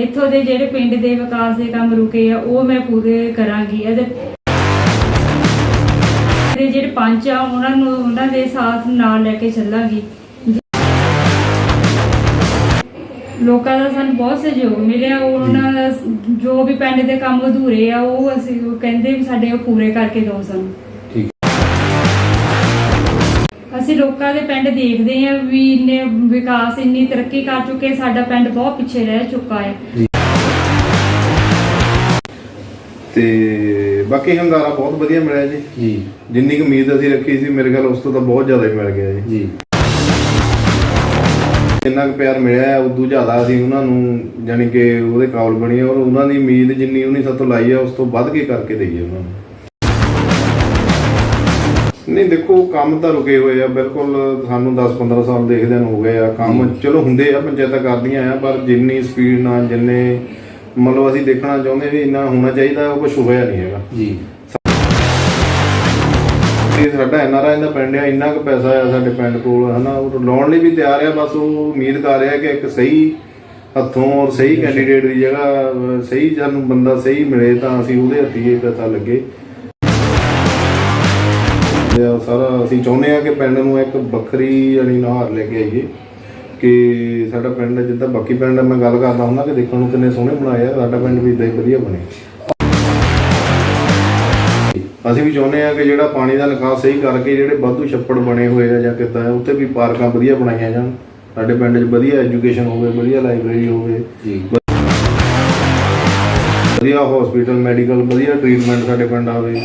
ਇੱਥੋਂ ਦੇ ਜਿਹੜੇ ਪਿੰਡ ਦੇ ਵਿਕਾਸ ਦੇ ਕੰਮ ਰੁਕੇ ਆ ਉਹ ਮੈਂ ਪੂਰੇ ਕਰਾਂਗੀ। ਇਹਦੇ ਦੇ ਜਿਹੜੇ ਪੰਚ ਆ ਉਹਨਾਂ ਨੂੰ ਉਹਨਾਂ ਦੇ ਸਾਥ ਨਾਲ ਲੈ ਕੇ ਚੱਲਾਂਗੀ। ਲੋਕਾਂ ਦਾ ਸਾਨੂੰ ਬਹੁਤ ਸਹਿਯੋਗ ਮਿਲਿਆ। ਉਹਨਾਂ ਦਾ ਜੋ ਵੀ ਪਿੰਡ ਦੇ ਕੰਮ ਅਧੂਰੇ ਆ ਉਹ ਅਸੀਂ ਉਹ ਕਹਿੰਦੇ ਵੀ ਸਾਡੇ ਉਹ ਪੂਰੇ ਕਰਕੇ ਦਿਓ ਸਾਨੂੰ। ਅਸੀਂ ਲੋਕਾਂ ਦੇ ਪਿੰਡ ਦੇਖਦੇ ਆ ਵੀ ਇੰਨੇ ਵਿਕਾਸ ਇੰਨੀ ਤਰੱਕੀ ਕਰ ਚੁੱਕੇ ਸਾਡਾ ਪਿੰਡ ਬਹੁਤ ਪਿੱਛੇ ਰਹਿ ਚੁੱਕਾ ਹੈ। ਤੇ ਬਾਕੀ ਹੰਗਾਰਾ ਬਹੁਤ ਵਧੀਆ ਮਿਲਿਆ ਜੀ। ਜੀ। ਜਿੰਨੀ ਕੁ ਉਮੀਦ ਅਸੀਂ ਰੱਖੀ ਸੀ ਮੇਰੇ ਖਿਆਲ ਉਸ ਤੋਂ ਤਾਂ ਬਹੁਤ ਜ਼ਿਆਦਾ ਹੀ ਮਿਲ ਗਿਆ ਜੀ। ਜੀ। ਜਿੰਨਾ ਕੁ ਪਿਆਰ ਮਿਲਿਆ ਹੈ, ਉਦੋਂ ਜ਼ਿਆਦਾ ਅਸੀਂ ਉਹਨਾਂ ਨੂੰ ਜਾਣੀ ਕਿ ਉਹਦੇ ਕਾਬਲ ਬਣੀ ਔਰ ਉਹਨਾਂ ਦੀ ਉਮੀਦ ਜਿੰਨੀ ਉਹਨੇ ਸਾਤੋਂ ਲਾਈ ਹੈ ਉਸ ਤੋਂ ਵੱਧ ਕੇ ਕਰਕੇ ਦਈਏ ਉਹਨਾਂ ਨੂੰ। ਨਹੀਂ ਦੇਖੋ ਕੰਮ ਤਾਂ ਰੁਕੇ ਹੋਏ ਆ ਬਿਲਕੁਲ ਸਾਨੂੰ 10-15 ਸਾਲ ਦੇਖਦਿਆਂ ਨੂੰ ਹੋ ਗਏ ਆ ਕੰਮ ਚਲੋ ਹੁੰਦੇ ਆ ਪੰਚਾਇਤਾਂ ਕਰਦੀਆਂ ਆ ਪਰ ਜਿੰਨੀ ਸਪੀਡ ਨਾਲ ਜਿੰਨੇ ਮਤਲਬ ਅਸੀਂ ਦੇਖਣਾ ਚਾਹੁੰਦੇ ਵੀ ਇੰਨਾ ਹੋਣਾ ਚਾਹੀਦਾ ਉਹ ਕੁਝ ਹੋਇਆ ਨਹੀਂ ਹੈਗਾ। ਜੀ। ਤੇ ਸਾਡਾ ਐਨਆਰਆਈ ਦਾ ਪਿੰਡ ਆ ਇੰਨਾ ਕੁ ਪੈਸਾ ਆ ਸਾਡੇ ਪਿੰਡ ਕੋਲ ਹਨਾ ਉਹ ਲਾਉਣ ਲਈ ਵੀ ਤਿਆਰ ਆ ਬਸ ਉਹ ਉਮੀਦ ਕਰ ਰਿਹਾ ਕਿ ਇੱਕ ਸਹੀ ਹੱਥੋਂ ਔਰ ਸਹੀ ਕੈਂਡੀਡੇਟ ਦੀ ਜਗ੍ਹਾ ਸਹੀ ਸਾਨੂੰ ਬੰਦਾ ਸਹੀ ਮਿਲੇ ਤਾਂ ਅਸੀਂ ਉਹਦੇ ਹੱਥੀ ਇਹ ਪੈਸਾ ਲੱਗੇ। ਤੇ ਸਾਰਾ ਅਸੀਂ ਚਾਹੁੰਦੇ ਆ ਕਿ ਪਿੰਡ ਨੂੰ ਇੱਕ ਵੱਖਰੀ ਯਾਨੀ ਨਹਾਰ ਲੈ ਕੇ ਆਈਏ ਕਿ ਸਾਡਾ ਪਿੰਡ ਜਿੱਦਾਂ ਬਾਕੀ ਪਿੰਡ ਮੈਂ ਗੱਲ ਕਰਦਾ ਹੁੰਦਾ ਕਿ ਦੇਖਣ ਨੂੰ ਕਿੰਨੇ ਸੋਹਣੇ ਬਣਾਏ ਆ ਸਾਡਾ ਪਿੰਡ ਵੀ ਇਦਾਂ ਹੀ ਵਧੀਆ ਬਣੇ। ਅਸੀਂ ਵੀ ਚਾਹੁੰਦੇ ਆ ਕਿ ਜਿਹੜਾ ਪਾਣੀ ਦਾ ਨਿਕਾਸ ਸਹੀ ਕਰਕੇ ਜਿਹੜੇ ਵਾਧੂ ਛੱਪੜ ਬਣੇ ਹੋਏ ਆ ਜਾਂ ਕਿੱਦਾਂ ਉੱਥੇ ਵੀ ਪਾਰਕਾਂ ਵਧੀਆ ਬਣਾਈਆਂ ਜਾਣ। ਸਾਡੇ ਪਿੰਡ 'ਚ ਵਧੀਆ ਐਜੂਕੇਸ਼ਨ ਹੋਵੇ ਵਧੀਆ ਲਾਇਬ੍ਰੇਰੀ ਹੋਵੇ ਜੀ। ਵਧੀਆ ਹਸਪੀਟਲ ਮੈਡੀਕਲ ਵਧੀਆ ਟ੍ਰੀਟਮੈਂਟ ਸਾਡੇ ਪਿੰਡ ਆਵੇ।